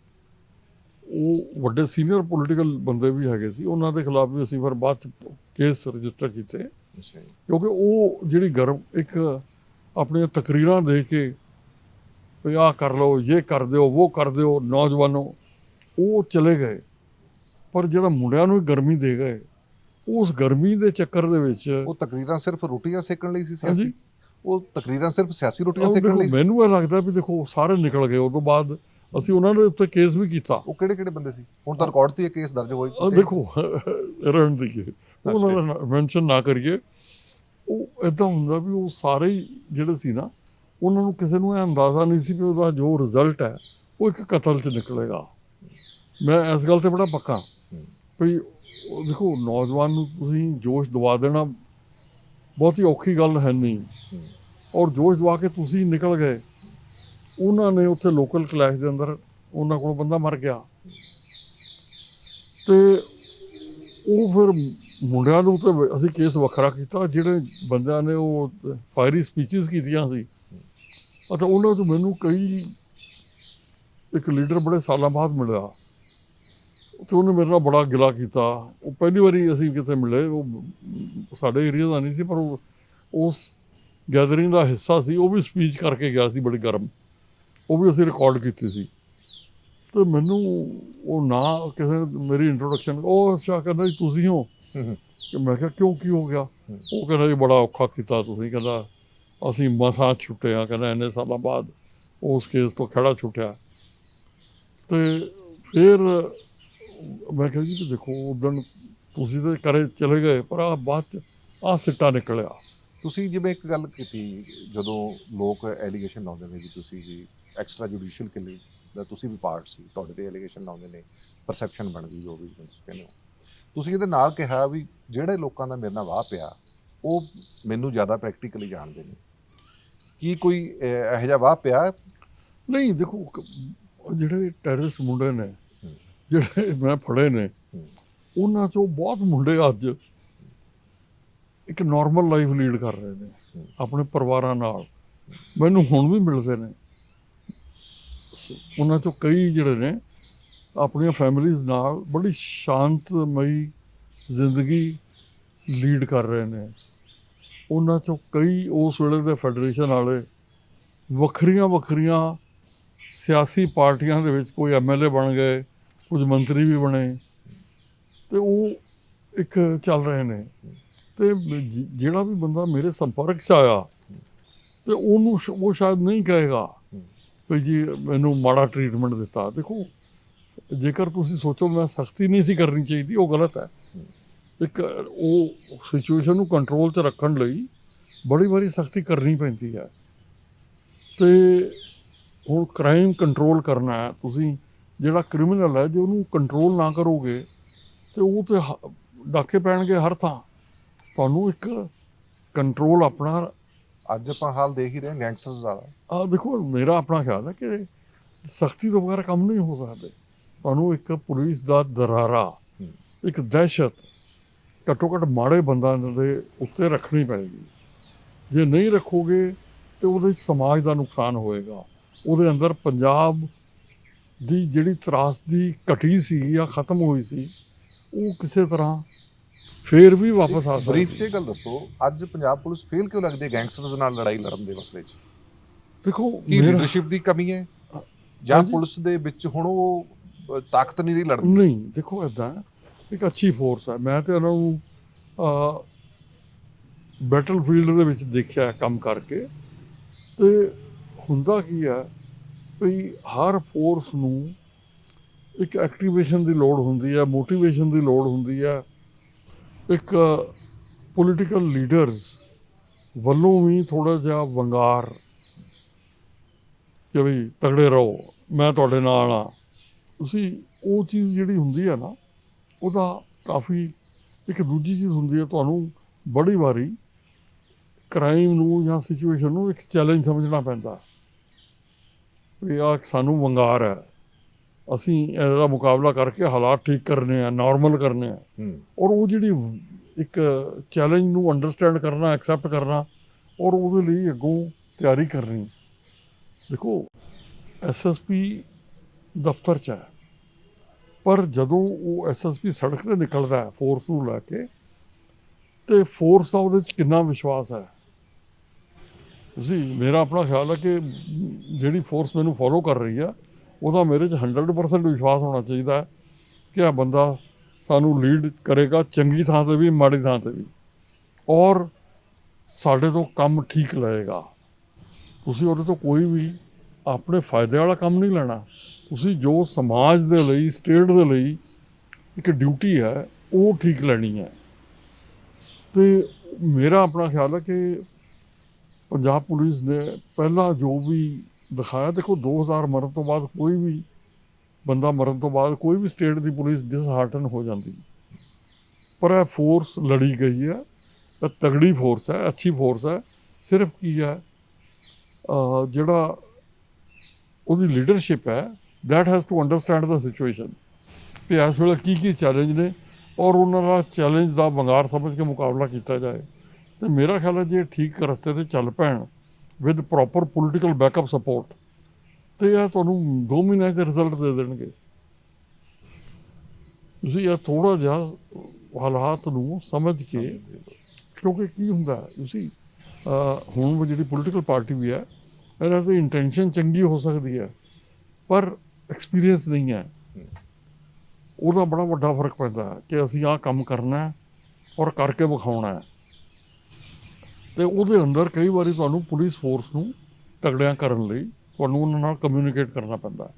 ਉਹ ਵੱਡੇ ਸੀਨੀਅਰ ਪੋਲੀਟੀਕਲ ਬੰਦੇ ਵੀ ਹੈਗੇ ਸੀ ਉਹਨਾਂ ਦੇ ਖਿਲਾਫ ਵੀ ਅਸੀਂ ਫਿਰ ਬਾਅਦ ਚ ਕੇਸ ਰਜਿਸਟਰ ਕੀਤੇ। ਅੱਛਾ ਜੀ। ਕਿਉਂਕਿ ਉਹ ਜਿਹੜੀ ਗਰਮ ਇੱਕ ਆਪਣੀਆਂ ਤਕਰੀਰਾਂ ਦੇ ਕੇ ਵੀ ਆਹ ਕਰ ਲਓ ਇਹ ਕਰ ਦਿਓ ਉਹ ਕਰ ਦਿਓ ਨੌਜਵਾਨੋ ਉਹ ਚਲੇ ਗਏ। ਪਰ ਜਿਹੜਾ ਮੁੰਡਿਆਂ ਨੂੰ ਗਰਮੀ ਦੇ ਗਏ ਉਸ ਗਰਮੀ ਦੇ ਚੱਕਰ ਦੇ ਵਿੱਚ ਉਹ ਤਕਰੀਰਾਂ ਸਿਰਫ ਰੋਟੀਆਂ ਸੇਕਣ ਲਈ ਸੀ। ਸਿਆਸੀ? ਉਹ ਤਕਰੀਰਾਂ ਸਿਰਫ ਸਿਆਸੀ ਰੋਟੀਆਂ ਸੇਕਣ ਲਈ ਮੈਨੂੰ ਇਹ ਲੱਗਦਾ ਵੀ ਦੇਖੋ ਸਾਰੇ ਨਿਕਲ ਗਏ ਉਸ ਤੋਂ ਬਾਅਦ ਅਸੀਂ ਉਹਨਾਂ ਦੇ ਉੱਤੇ ਕੇਸ ਵੀ ਕੀਤਾ। ਉਹ ਕਿਹੜੇ ਕਿਹੜੇ ਬੰਦੇ ਸੀ? ਹੁਣ ਤਾਂ ਰਿਕਾਰਡ ਤੇ ਕੇਸ ਦਰਜ ਹੋਏ। ਆ ਦੇਖੋ ਰਹਿਣ ਦੀਏ ਉਹਨਾਂ ਦਾ ਮੈਂਸ਼ਨ ਨਾ ਕਰੀਏ। ਉਹ ਇਦਾਂ ਹੁੰਦਾ ਵੀ ਉਹ ਸਾਰੇ ਜਿਹੜੇ ਸੀ ਨਾ, ਉਹਨਾਂ ਨੂੰ ਕਿਸੇ ਨੂੰ ਇਹ ਅੰਦਾਜ਼ਾ ਨਹੀਂ ਸੀ ਵੀ ਉਹਦਾ ਜੋ ਰਿਜ਼ਲਟ ਹੈ, ਉਹ ਇੱਕ ਕਤਲ 'ਚ ਨਿਕਲੇਗਾ। ਮੈਂ ਇਸ ਗੱਲ ਤੇ ਬੜਾ ਪੱਕਾ ਵੀ ਦੇਖੋ, ਨੌਜਵਾਨ ਨੂੰ ਤੁਸੀਂ ਜੋਸ਼ ਦਵਾ ਦੇਣਾ ਬਹੁਤੀ ਔਖੀ ਗੱਲ ਹੈ ਨਹੀਂ। ਔਰ ਜੋਸ਼ ਦਵਾ ਕੇ ਤੁਸੀਂ ਨਿਕਲ ਗਏ, ਉਹਨਾਂ ਨੇ ਉੱਥੇ ਲੋਕਲ ਕਲੈਸ਼ ਦੇ ਅੰਦਰ ਉਹਨਾਂ ਕੋਲ ਬੰਦਾ ਮਰ ਗਿਆ। ਤੇ ਉਹ ਫਿਰ ਮੁੰਡਿਆਂ ਨੂੰ ਤਾਂ ਅਸੀਂ ਕੇਸ ਵੱਖਰਾ ਕੀਤਾ, ਜਿਹੜੇ ਬੰਦਿਆਂ ਨੇ ਉਹ ਫਾਇਰੀ ਸਪੀਚਸ ਕੀਤੀਆਂ ਸੀ। ਅਤੇ ਉਹਨਾਂ ਤੋਂ ਮੈਨੂੰ ਕਈ ਇੱਕ ਲੀਡਰ ਬੜੇ ਸਾਲਾਂ ਬਾਅਦ ਮਿਲਿਆ। ਤੇ ਉਹਨੇ ਮੇਰੇ ਨਾਲ ਬੜਾ ਗਿਲਾ ਕੀਤਾ। ਉਹ ਪਹਿਲੀ ਵਾਰੀ ਅਸੀਂ ਕਿਤੇ ਮਿਲੇ, ਉਹ ਸਾਡੇ ਏਰੀਆ ਦਾ ਨਹੀਂ ਸੀ, ਪਰ ਉਹ ਉਸ ਗੈਦਰਿੰਗ ਦਾ ਹਿੱਸਾ ਸੀ। ਉਹ ਵੀ ਸਪੀਚ ਕਰਕੇ ਗਿਆ ਸੀ ਬੜੀ ਗਰਮ। ਉਹ ਵੀ ਅਸੀਂ ਰਿਕਾਰਡ ਕੀਤੀ ਸੀ। ਤੇ ਮੈਨੂੰ ਉਹ ਨਾ ਕਿਸੇ ਮੇਰੀ ਇੰਟਰੋਡਕਸ਼ਨ ਉਹ ਅੱਛਾ ਕਹਿੰਦਾ ਜੀ, ਤੁਸੀਂ ਹੋ। ਕਿ ਮੈਂ ਕਿਹਾ, ਕਿਉਂ, ਕੀ ਹੋ ਗਿਆ? ਉਹ ਕਹਿੰਦਾ ਜੀ ਬੜਾ ਔਖਾ ਕੀਤਾ ਤੁਸੀਂ। ਕਹਿੰਦਾ, ਅਸੀਂ ਮਸਾਂ ਛੁੱਟਿਆ ਕਹਿੰਦਾ, ਇੰਨੇ ਸਾਲਾਂ ਬਾਅਦ ਉਸ ਕੇਸ ਤੋਂ ਖੜਾ ਛੁੱਟਿਆ। ਤੇ ਫਿਰ ਮੈਂ ਕਿਹਾ, ਜੀ ਕਿ ਦੇਖੋ ਉਦੋਂ ਤੁਸੀਂ ਤਾਂ ਕਰੇ ਚਲੇ ਗਏ, ਪਰ ਆ ਬਾਅਦ ਚ ਆ ਸਿੱਟਾ ਨਿਕਲਿਆ। ਤੁਸੀਂ ਜਿਵੇਂ ਇੱਕ ਗੱਲ ਕੀਤੀ, ਜਦੋਂ ਲੋਕ ਐਲੀਗੇਸ਼ਨ ਲਾਉਂਦੇ ਨੇ ਵੀ ਤੁਸੀਂ ਜੀ ਐਕਸਟਰਾ ਜੁਡੀਸ਼ੀਅਲ ਕਿਲਿੰਗ ਦਾ ਤੁਸੀਂ ਵੀ ਪਾਰਟ ਸੀ, ਤੁਹਾਡੇ ਤੇ ਐਲੀਗੇਸ਼ਨ ਲਾਉਂਦੇ ਨੇ ਪਰਸੈਪਸ਼ਨ ਬਣ ਗਈ ਜੋ ਵੀ ਤੁਸੀਂ ਕਹਿੰਦੇ ਹੋ। ਤੁਸੀਂ ਇਹਦੇ ਨਾਲ ਕਿਹਾ ਵੀ ਜਿਹੜੇ ਲੋਕਾਂ ਦਾ ਮੇਰੇ ਨਾਲ ਵਾਹ ਪਿਆ ਉਹ ਮੈਨੂੰ ਜ਼ਿਆਦਾ ਪ੍ਰੈਕਟੀਕਲੀ ਜਾਣਦੇ ਨੇ ਕੀ ਕੋਈ ਇਹੋ ਜਿਹਾ ਵਾਹ ਪਿਆ ਨਹੀਂ ਦੇਖੋ ਜਿਹੜੇ ਟੈਰਰਿਸਟ ਮੁੰਡੇ ਨੇ। ਜਿਹੜੇ ਮੈਂ ਫੜੇ ਨੇ। ਉਹਨਾਂ ਚੋਂ ਬਹੁਤ ਮੁੰਡੇ ਅੱਜ ਇੱਕ ਨਾਰਮਲ ਲਾਈਫ ਲੀਡ ਕਰ ਰਹੇ ਨੇ। ਆਪਣੇ ਪਰਿਵਾਰਾਂ ਨਾਲ ਮੈਨੂੰ ਹੁਣ ਵੀ ਮਿਲਦੇ ਨੇ ਉਹਨਾਂ ਚੋਂ ਕਈ ਜਿਹੜੇ ਨੇ ਆਪਣੀਆਂ ਫੈਮਿਲੀਜ਼ ਨਾਲ ਬੜੀ ਸ਼ਾਂਤਮਈ ਜ਼ਿੰਦਗੀ ਲੀਡ ਕਰ ਰਹੇ ਨੇ। ਉਹਨਾਂ ਚੋਂ ਕਈ ਉਸ ਵੇਲੇ ਦੇ ਫੈਡਰੇਸ਼ਨ ਵਾਲੇ ਵੱਖਰੀਆਂ ਵੱਖਰੀਆਂ ਸਿਆਸੀ ਪਾਰਟੀਆਂ ਦੇ ਵਿੱਚ ਕੋਈ ਐਮਐਲਏ ਬਣ ਗਏ, ਕੁਝ ਮੰਤਰੀ ਵੀ ਬਣੇ ਤੇ ਉਹ ਇੱਕ ਚੱਲ ਰਹੇ ਨੇ। ਤੇ ਜਿਹੜਾ ਵੀ ਬੰਦਾ ਮੇਰੇ ਸੰਪਰਕ 'ਚ ਆਇਆ ਤੇ ਉਹਨੂੰ ਸ਼- ਉਹ ਸ਼ਾਇਦ ਨਹੀਂ ਕਹੇਗਾ ਵੀ ਜੀ ਮੈਨੂੰ ਮਾੜਾ ਟ੍ਰੀਟਮੈਂਟ ਦਿੱਤਾ। ਦੇਖੋ ਜੇਕਰ ਤੁਸੀਂ ਸੋਚੋ ਮੈਂ ਸਖਤੀ ਨਹੀਂ ਸੀ ਕਰਨੀ ਚਾਹੀਦੀ ਉਹ ਗਲਤ ਹੈ। ਇੱਕ ਉਹ ਸਿਚੁਏਸ਼ਨ ਨੂੰ ਕੰਟਰੋਲ 'ਚ ਰੱਖਣ ਲਈ ਬੜੀ ਵਾਰੀ ਸਖਤੀ ਕਰਨੀ ਪੈਂਦੀ ਹੈ। ਤੇ ਹੁਣ ਕ੍ਰਾਈਮ ਕੰਟਰੋਲ ਕਰਨਾ ਹੈ। ਤੁਸੀਂ ਜਿਹੜਾ ਕ੍ਰਿਮੀਨਲ ਹੈ ਜੇ ਉਹਨੂੰ ਕੰਟਰੋਲ ਨਾ ਕਰੋਗੇ ਤੇ ਉਹ ਤੇ ਡਾਕੇ ਪੈਣਗੇ ਹਰ ਥਾਂ। ਤੁਹਾਨੂੰ ਇੱਕ ਕੰਟਰੋਲ ਆਪਣਾ ਅੱਜ ਆਪਾਂ ਹਾਲ ਦੇਖ ਹੀ ਰਹੇ ਹਾਂ ਗੈਂਗਸਟਰਸ ਦਾ। ਆ ਦੇਖੋ ਮੇਰਾ ਆਪਣਾ ਖਿਆਲ ਹੈ ਕਿ ਸਖਤੀ ਤੋਂ ਬਗੈਰ ਕੰਮ ਨਹੀਂ ਹੋ ਸਕਦੇ। ਤੁਹਾਨੂੰ ਇੱਕ ਪੁਲਿਸ ਦਾ ਦਰਾਰਾ। ਇੱਕ ਦਹਿਸ਼ਤ ਘੱਟੋ ਘੱਟ ਮਾੜੇ ਬੰਦਾਂ ਦੇ ਉੱਤੇ ਰੱਖਣੀ ਪਏਗੀ ਜੇ ਨਹੀਂ ਰੱਖੋਗੇ ਤੇ ਉਹਦੇ 'ਚ ਸਮਾਜ ਦਾ ਨੁਕਸਾਨ ਹੋਏਗਾ। ਉਹਦੇ ਅੰਦਰ ਪੰਜਾਬ ਦੀ ਜਿਹੜੀ ਤਰਾਸਦੀ ਘਟੀ ਸੀ ਜਾਂ ਖਤਮ ਹੋਈ ਸੀ ਉਹ ਕਿਸੇ ਤਰ੍ਹਾਂ ਫੇਰ ਵੀ ਵਾਪਸ ਆ ਬਰੀਫ ਸਕਦੀ 'ਚ ਇਹ ਗੱਲ ਦੱਸੋ ਅੱਜ ਪੰਜਾਬ ਪੁਲਿਸ ਫੇਲ ਕਿਉਂ ਲੱਗਦੀ ਹੈ ਗੈਂਗਸਟਰਸ ਨਾਲ ਲੜਾਈ ਲੜਨ ਦੇ ਮਸਲੇ 'ਚ? ਦੇਖੋ ਕੀ ਲੀਡਰਸ਼ਿਪ ਦੀ ਕਮੀ ਹੈ? ਜਾਂ। ਪੁਲਿਸ ਦੇ ਵਿੱਚ ਹੁਣ ਉਹ ਤਾਕਤ ਨਹੀਂ ਰਹੀ ਲੜਨ ਨਹੀਂ, ਦੇਖੋ ਇਦਾਂ ਇੱਕ ਅੱਛੀ ਫੋਰਸ ਹੈ। ਮੈਂ ਤੇ ਉਹਨਾਂ ਨੂੰ ਬੈਟਲ ਫੀਲਡ ਦੇ ਵਿੱਚ ਦੇਖਿਆ ਕੰਮ ਕਰਕੇ। ਤੇ ਹੁੰਦਾ ਕੀ ਹੈ ਵੀ ਹਰ ਫੋਰਸ ਨੂੰ ਇੱਕ ਐਕਟੀਵੇਸ਼ਨ ਦੀ ਲੋੜ ਹੁੰਦੀ ਹੈ ਮੋਟੀਵੇਸ਼ਨ ਦੀ ਲੋੜ ਹੁੰਦੀ ਹੈ। ਇੱਕ ਪੋਲੀਟੀਕਲ ਲੀਡਰਸ ਵੱਲੋਂ ਵੀ ਥੋੜਾ ਜਿਹਾ ਵੰਗਾਰ ਕਿ ਵੀ ਤਗੜੇ ਰਹੋ, ਮੈਂ ਤੁਹਾਡੇ ਨਾਲ ਆ ਤੁਸੀਂ ਉਹ ਚੀਜ਼ ਜਿਹੜੀ ਹੁੰਦੀ ਹੈ ਨਾ ਉਹਦਾ ਕਾਫੀ ਇੱਕ ਦੂਜੀ ਚੀਜ਼ ਹੁੰਦੀ ਹੈ ਤੁਹਾਨੂੰ ਬੜੀ ਵਾਰੀ ਕ੍ਰਾਈਮ ਨੂੰ ਜਾਂ ਸਿਚੁਏਸ਼ਨ ਨੂੰ ਇੱਕ ਚੈਲੰਜ ਸਮਝਣਾ ਪੈਂਦਾ। ਵੀ ਆ ਸਾਨੂੰ ਵੰਗਾਰ ਹੈ। ਅਸੀਂ ਇਹਦਾ ਮੁਕਾਬਲਾ ਕਰਕੇ ਹਾਲਾਤ ਠੀਕ ਕਰਨੇ ਆ ਨਾਰਮਲ ਕਰਨੇ ਆ। ਔਰ ਉਹ ਜਿਹੜੀ ਇੱਕ ਚੈਲੰਜ ਨੂੰ ਅੰਡਰਸਟੈਂਡ ਕਰਨਾ ਐਕਸੈਪਟ ਕਰਨਾ ਔਰ ਉਹਦੇ ਲਈ ਅੱਗੋਂ ਤਿਆਰੀ ਕਰਨੀ। ਦੇਖੋ ਐਸਐਸਪੀ ਦਫ਼ਤਰ 'ਚ ਹੈ। ਪਰ ਜਦੋਂ ਉਹ ਐਸਐਸਪੀ ਸੜਕ ਤੇ ਨਿਕਲਦਾ ਹੈ ਫੋਰਸ ਨੂੰ ਲੈ ਕੇ, ਤੇ ਫੋਰਸ ਦਾ ਉਹਦੇ 'ਚ ਕਿੰਨਾ ਵਿਸ਼ਵਾਸ ਹੈ? ਤੁਸੀਂ, ਮੇਰਾ ਆਪਣਾ ਖਿਆਲ ਹੈ ਕਿ ਜਿਹੜੀ ਫੋਰਸ ਮੈਨੂੰ ਫੋਲੋ ਕਰ ਰਹੀ ਆ ਉਹਦਾ ਮੇਰੇ 'ਚ 100% ਵਿਸ਼ਵਾਸ ਹੋਣਾ ਚਾਹੀਦਾ ਕਿ ਇਹ ਬੰਦਾ ਸਾਨੂੰ ਲੀਡ ਕਰੇਗਾ ਚੰਗੀ ਥਾਂ ਤੇ ਵੀ, ਮਾੜੀ ਥਾਂ ਤੇ ਵੀ। ਔਰ ਸਾਡੇ ਤੋਂ ਕੰਮ ਠੀਕ ਲਏਗਾ। ਤੁਸੀਂ ਉਹਦੇ ਤੋਂ ਕੋਈ ਵੀ ਆਪਣੇ ਫਾਇਦੇ ਵਾਲਾ ਕੰਮ ਨਹੀਂ ਲੈਣਾ। ਤੁਸੀਂ ਜੋ ਸਮਾਜ ਦੇ ਲਈ ਸਟੇਟ ਦੇ ਲਈ ਇੱਕ ਡਿਊਟੀ ਹੈ, ਉਹ ਠੀਕ ਲੈਣੀ ਹੈ। ਤੇ ਮੇਰਾ ਆਪਣਾ ਖਿਆਲ ਹੈ ਕਿ ਪੰਜਾਬ ਪੁਲਿਸ ਨੇ ਪਹਿਲਾਂ ਜੋ ਵੀ ਦਿਖਾਇਆ, ਦੇਖੋ 2000 ਮਰਨ ਤੋਂ ਬਾਅਦ ਕੋਈ ਵੀ ਬੰਦਾ ਮਰਨ ਤੋਂ ਬਾਅਦ ਕੋਈ ਵੀ ਸਟੇਟ ਦੀ ਪੁਲਿਸ ਡਿਸਹਾਰਟਨ ਹੋ ਜਾਂਦੀ। ਪਰ ਇਹ ਫੋਰਸ ਲੜੀ ਗਈ ਹੈ, ਇਹ ਤਗੜੀ ਫੋਰਸ ਹੈ, ਅੱਛੀ ਫੋਰਸ ਹੈ। ਸਿਰਫ ਕੀ ਹੈ ਜਿਹੜਾ ਉਹਦੀ ਲੀਡਰਸ਼ਿਪ ਹੈ that has to understand the situation ਕਿ ਇਸ ਵੇਲੇ ਕੀ ਕੀ ਚੈਲੰਜ ਨੇ ਔਰ ਉਹਨਾਂ ਦਾ ਚੈਲੰਜ ਦਾ ਵੰਗਾਰ ਸਮਝ ਕੇ ਮੁਕਾਬਲਾ ਕੀਤਾ ਜਾਏ ਤੇ ਮੇਰਾ ਖਿਆਲ ਹੈ ਜੇ ਠੀਕ ਰਸਤੇ ਤੇ ਚੱਲ ਪੈਣ with proper political backup support ਤੇ ਇਹ ਤੁਹਾਨੂੰ 2 ਮਹੀਨਿਆਂ ਦੇ ਰਿਜ਼ਲਟ ਦੇ ਦੇਣਗੇ ਤੁਸੀਂ ਇਹ ਥੋੜਾ ਜਿਹਾ ਹਾਲਾਤ ਨੂੰ ਸਮਝ ਕੇ ਕਿਉਂਕਿ ਕੀ ਹੁੰਦਾ ਤੁਸੀਂ ਹੁਣ ਉਹ ਜਿਹੜੀ ਪੋਲੀਟੀਕਲ ਪਾਰਟੀ ਵੀ ਹੈ ਇਹਨਾਂ 'ਤੇ ਇੰਟੈਂਸ਼ਨ ਚੰਗੀ ਹੋ ਸਕਦੀ ਹੈ ਪਰ ਐਕਸਪੀਰੀਅੰਸ ਨਹੀਂ ਹੈ। ਉਹਦਾ ਬੜਾ ਵੱਡਾ ਫ਼ਰਕ ਪੈਂਦਾ ਕਿ ਅਸੀਂ ਆਹ ਕੰਮ ਕਰਨਾ ਔਰ ਕਰਕੇ ਵਿਖਾਉਣਾ ਹੈ। ਤੇ ਉਹਦੇ ਅੰਦਰ ਕਈ ਵਾਰੀ ਤੁਹਾਨੂੰ ਪੁਲਿਸ ਫੋਰਸ ਨੂੰ ਤਗੜਿਆਂ ਕਰਨ ਲਈ ਤੁਹਾਨੂੰ ਉਹਨਾਂ ਨਾਲ ਕਮਿਊਨੀਕੇਟ ਕਰਨਾ ਪੈਂਦਾ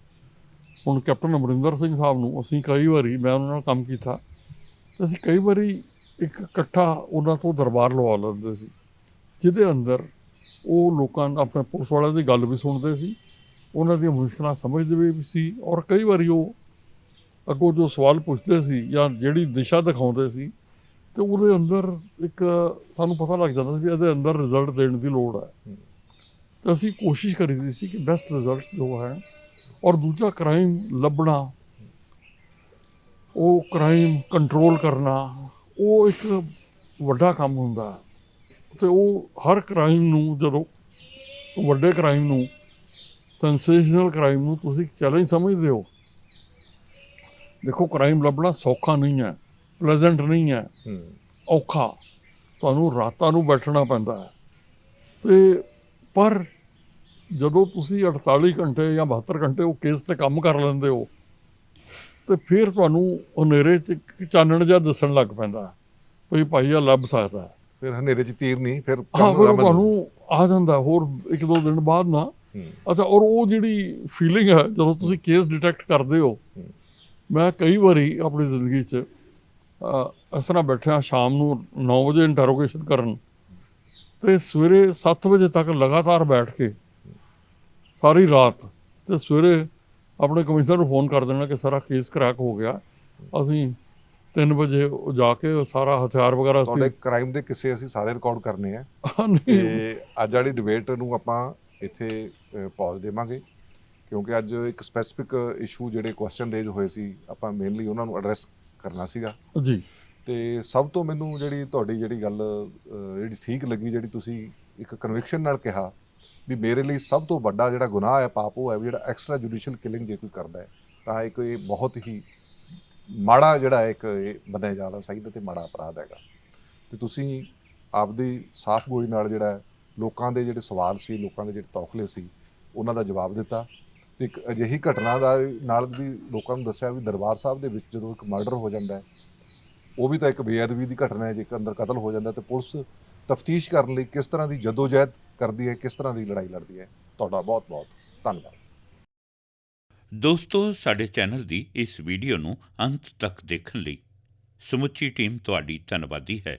ਹੁਣ ਕੈਪਟਨ ਅਮਰਿੰਦਰ ਸਿੰਘ ਸਾਹਿਬ ਨੂੰ ਅਸੀਂ ਕਈ ਵਾਰੀ, ਮੈਂ ਉਹਨਾਂ ਨਾਲ ਕੰਮ ਕੀਤਾ, ਅਸੀਂ ਕਈ ਵਾਰੀ ਇੱਕ ਇਕੱਠਾ ਉਹਨਾਂ ਤੋਂ ਦਰਬਾਰ ਲਵਾ ਲੈਂਦੇ ਸੀ, ਜਿਹਦੇ ਅੰਦਰ ਉਹ ਲੋਕਾਂ, ਆਪਣੇ ਪੁਲਿਸ ਵਾਲਿਆਂ ਦੀ ਗੱਲ ਵੀ ਸੁਣਦੇ ਸੀ ਉਹਨਾਂ ਦੀਆਂ ਮੁਸ਼ਕਲਾਂ ਸਮਝਦੇ ਵੀ ਸੀ ਔਰ ਕਈ ਵਾਰੀ ਉਹ ਅੱਗੋਂ ਜੋ ਸਵਾਲ ਪੁੱਛਦੇ ਸੀ ਜਾਂ ਜਿਹੜੀ ਦਿਸ਼ਾ ਦਿਖਾਉਂਦੇ ਸੀ ਤੇ ਉਹਦੇ ਅੰਦਰ ਇੱਕ ਸਾਨੂੰ ਪਤਾ ਲੱਗ ਜਾਂਦਾ ਸੀ ਵੀ ਇਹਦੇ ਅੰਦਰ ਰਿਜ਼ਲਟ ਦੇਣ ਦੀ ਲੋੜ ਹੈ। ਤਾਂ ਅਸੀਂ ਕੋਸ਼ਿਸ਼ ਕਰੀਦੀ ਸੀ ਕਿ ਬੈਸਟ ਰਿਜ਼ਲਟਸ ਜੋ ਹੈ ਔਰ ਦੂਜਾ ਕ੍ਰਾਈਮ ਲੱਭਣਾ, ਉਹ ਕ੍ਰਾਈਮ ਕੰਟਰੋਲ ਕਰਨਾ, ਉਹ ਇੱਕ ਵੱਡਾ ਕੰਮ ਹੁੰਦਾ ਹੈ। ਤੇ ਉਹ ਹਰ ਕ੍ਰਾਈਮ ਨੂੰ ਜਦੋਂ ਵੱਡੇ ਕ੍ਰਾਈਮ ਨੂੰ ਸੈਂਸੇਸ਼ਨਲ ਕ੍ਰਾਈਮ ਨੂੰ ਤੁਸੀਂ ਚੈਲੰਜ ਸਮਝਦੇ ਹੋ ਦੇਖੋ ਕ੍ਰਾਈਮ ਲੱਭਣਾ ਸੌਖਾ ਨਹੀਂ ਹੈ ਪਲੇਜ਼ੈਂਟ ਨਹੀਂ ਹੈ ਔਖਾ ਤੁਹਾਨੂੰ ਰਾਤਾਂ ਨੂੰ ਬੈਠਣਾ ਪੈਂਦਾ ਹੈ ਤੇ ਪਰ ਜਦੋਂ ਤੁਸੀਂ 48 ਘੰਟੇ ਜਾਂ 72 ਘੰਟੇ ਉਹ ਕੇਸ ਤੇ ਕੰਮ ਕਰ ਲੈਂਦੇ ਹੋ ਤੇ ਫਿਰ ਤੁਹਾਨੂੰ ਹਨੇਰੇ 'ਚ ਚਾਨਣ ਜਿਹਾ ਦਿਸਣ ਲੱਗ ਪੈਂਦਾ ਵੀ ਭਾਈ ਆ ਲੱਭ ਸਕਦਾ ਫਿਰ ਹਨੇਰੇ ਚ ਤੀਰ ਨਹੀਂ ਫਿਰ ਤੁਹਾਨੂੰ ਆ ਜਾਂਦਾ ਹੋਰ ਇੱਕ ਦੋ ਦਿਨ ਬਾਅਦ ਨਾ ਅੱਛਾ ਔਰ ਉਹ ਜਿਹੜੀ ਫੀਲਿੰਗ ਹੈ ਜਦੋਂ ਤੁਸੀਂ ਕੇਸ ਡਿਟੈਕਟ ਕਰਦੇ ਹੋ ਮੈਂ ਕਈ ਵਾਰੀ ਆਪਣੀ ਜ਼ਿੰਦਗੀ 'ਚ ਇਸ ਤਰ੍ਹਾਂ ਬੈਠਿਆ ਸ਼ਾਮ ਨੂੰ 9 ਵਜੇ ਇੰਟਰੋਗੇਸ਼ਨ ਕਰਨ ਤੇ ਸਵੇਰੇ 7 ਵਜੇ ਤੱਕ ਲਗਾਤਾਰ ਬੈਠ ਕੇ ਸਾਰੀ ਰਾਤ ਤੇ ਸਵੇਰੇ ਆਪਣੇ ਕਮਿਸ਼ਨਰ ਨੂੰ ਫੋਨ ਕਰ ਦੇਣਾ ਕਿ ਸਾਰਾ ਕੇਸ ਕ੍ਰੈਕ ਹੋ ਗਿਆ। ਅਸੀਂ 3 ਵਜੇ ਜਾ ਕੇ ਉਹ ਸਾਰਾ ਹਥਿਆਰ ਵਗੈਰਾ ਤੁਹਾਡੇ ਅਸੀਂ ਕ੍ਰਾਈਮ ਦੇ ਕਿੱਸੇ ਅਸੀਂ ਸਾਰੇ ਰਿਕਾਰਡ ਕਰਨੇ ਆ। ਤੇ ਅੱਜ ਵਾਲੀ ਡਿਬੇਟ ਨੂੰ ਆਪਾਂ ਇੱਥੇ ਪੌਜ਼ ਦੇਵਾਂਗੇ ਕਿਉਂਕਿ ਅੱਜ ਇੱਕ ਸਪੈਸੀਫਿਕ ਇਸ਼ੂ ਜਿਹੜੇ ਕੁਐਸਚਨ ਰੇਜ ਹੋਏ ਸੀ ਆਪਾਂ ਮੇਨਲੀ ਉਹਨਾਂ ਨੂੰ ਐਡਰੈਸ ਕਰਨਾ ਸੀਗਾ। ਜੀ। ਤੇ ਸਭ ਤੋਂ ਮੈਨੂੰ ਜਿਹੜੀ ਤੁਹਾਡੀ ਜਿਹੜੀ ਗੱਲ ਜਿਹੜੀ ਠੀਕ ਲੱਗੀ ਜਿਹੜੀ ਤੁਸੀਂ ਇੱਕ ਕਨਵਿਕਸ਼ਨ ਨਾਲ ਕਿਹਾ ਵੀ ਮੇਰੇ ਲਈ ਸਭ ਤੋਂ ਵੱਡਾ ਜਿਹੜਾ ਗੁਨਾਹ ਹੈ ਪਾਪ ਉਹ ਹੈ ਵੀ ਜਿਹੜਾ ਐਕਸਟਰਾ ਜੁਡੀਸ਼ੀਅਲ ਕਿਲਿੰਗ ਜੇ ਕੋਈ ਕਰਦਾ ਹੈ ਤਾਂ ਇਹ ਬਹੁਤ ਹੀ ਮਾੜਾ ਜਿਹੜਾ ਇੱਕ ਇਹ ਮੰਨਿਆ ਜਾਣਾ ਚਾਹੀਦਾ ਤੇ ਮਾੜਾ ਅਪਰਾਧ ਹੈਗਾ। ਤੇ ਤੁਸੀਂ ਆਪਦੀ ਸਾਫ਼ ਗੋਈ ਨਾਲ ਜਿਹੜਾ ਲੋਕਾਂ ਦੇ ਜਿਹੜੇ ਸਵਾਲ ਸੀ, ਲੋਕਾਂ ਦੇ ਜਿਹੜੇ ਤੌਖਲੇ ਸੀ, ਉਹਨਾਂ ਦਾ ਜਵਾਬ ਦਿੱਤਾ। ਤੇ ਇੱਕ ਅਜਿਹੀ ਘਟਨਾ ਦਾ ਨਾਲ ਵੀ ਲੋਕਾਂ ਨੂੰ ਦੱਸਿਆ ਵੀ ਦਰਬਾਰ ਸਾਹਿਬ ਦੇ ਵਿੱਚ ਜਦੋਂ ਇੱਕ ਮਰਡਰ ਹੋ ਜਾਂਦਾ ਹੈ, ਉਹ ਵੀ ਤਾਂ ਇੱਕ ਬੇਅਦਬੀ ਦੀ ਘਟਨਾ ਹੈ, ਜੇਕਰ ਅੰਦਰ ਕਤਲ ਹੋ ਜਾਂਦਾ ਤੇ ਪੁਲਿਸ ਤਫਤੀਸ਼ ਕਰਨ ਲਈ ਕਿਸ ਤਰ੍ਹਾਂ ਦੀ ਜਦੋਜਹਿਦ ਕਰਦੀ ਹੈ, ਕਿਸ ਤਰ੍ਹਾਂ ਦੀ ਲੜਾਈ ਲੜਦੀ ਹੈ, ਤੁਹਾਡਾ ਬਹੁਤ ਬਹੁਤ ਧੰਨਵਾਦ। ਦੋਸਤੋ, ਸਾਡੇ ਚੈਨਲ ਦੀ ਇਸ ਵੀਡੀਓ ਨੂੰ ਅੰਤ ਤੱਕ ਦੇਖਣ ਲਈ ਸਮੁੱਚੀ ਟੀਮ ਤੁਹਾਡੀ ਧੰਨਵਾਦੀ ਹੈ।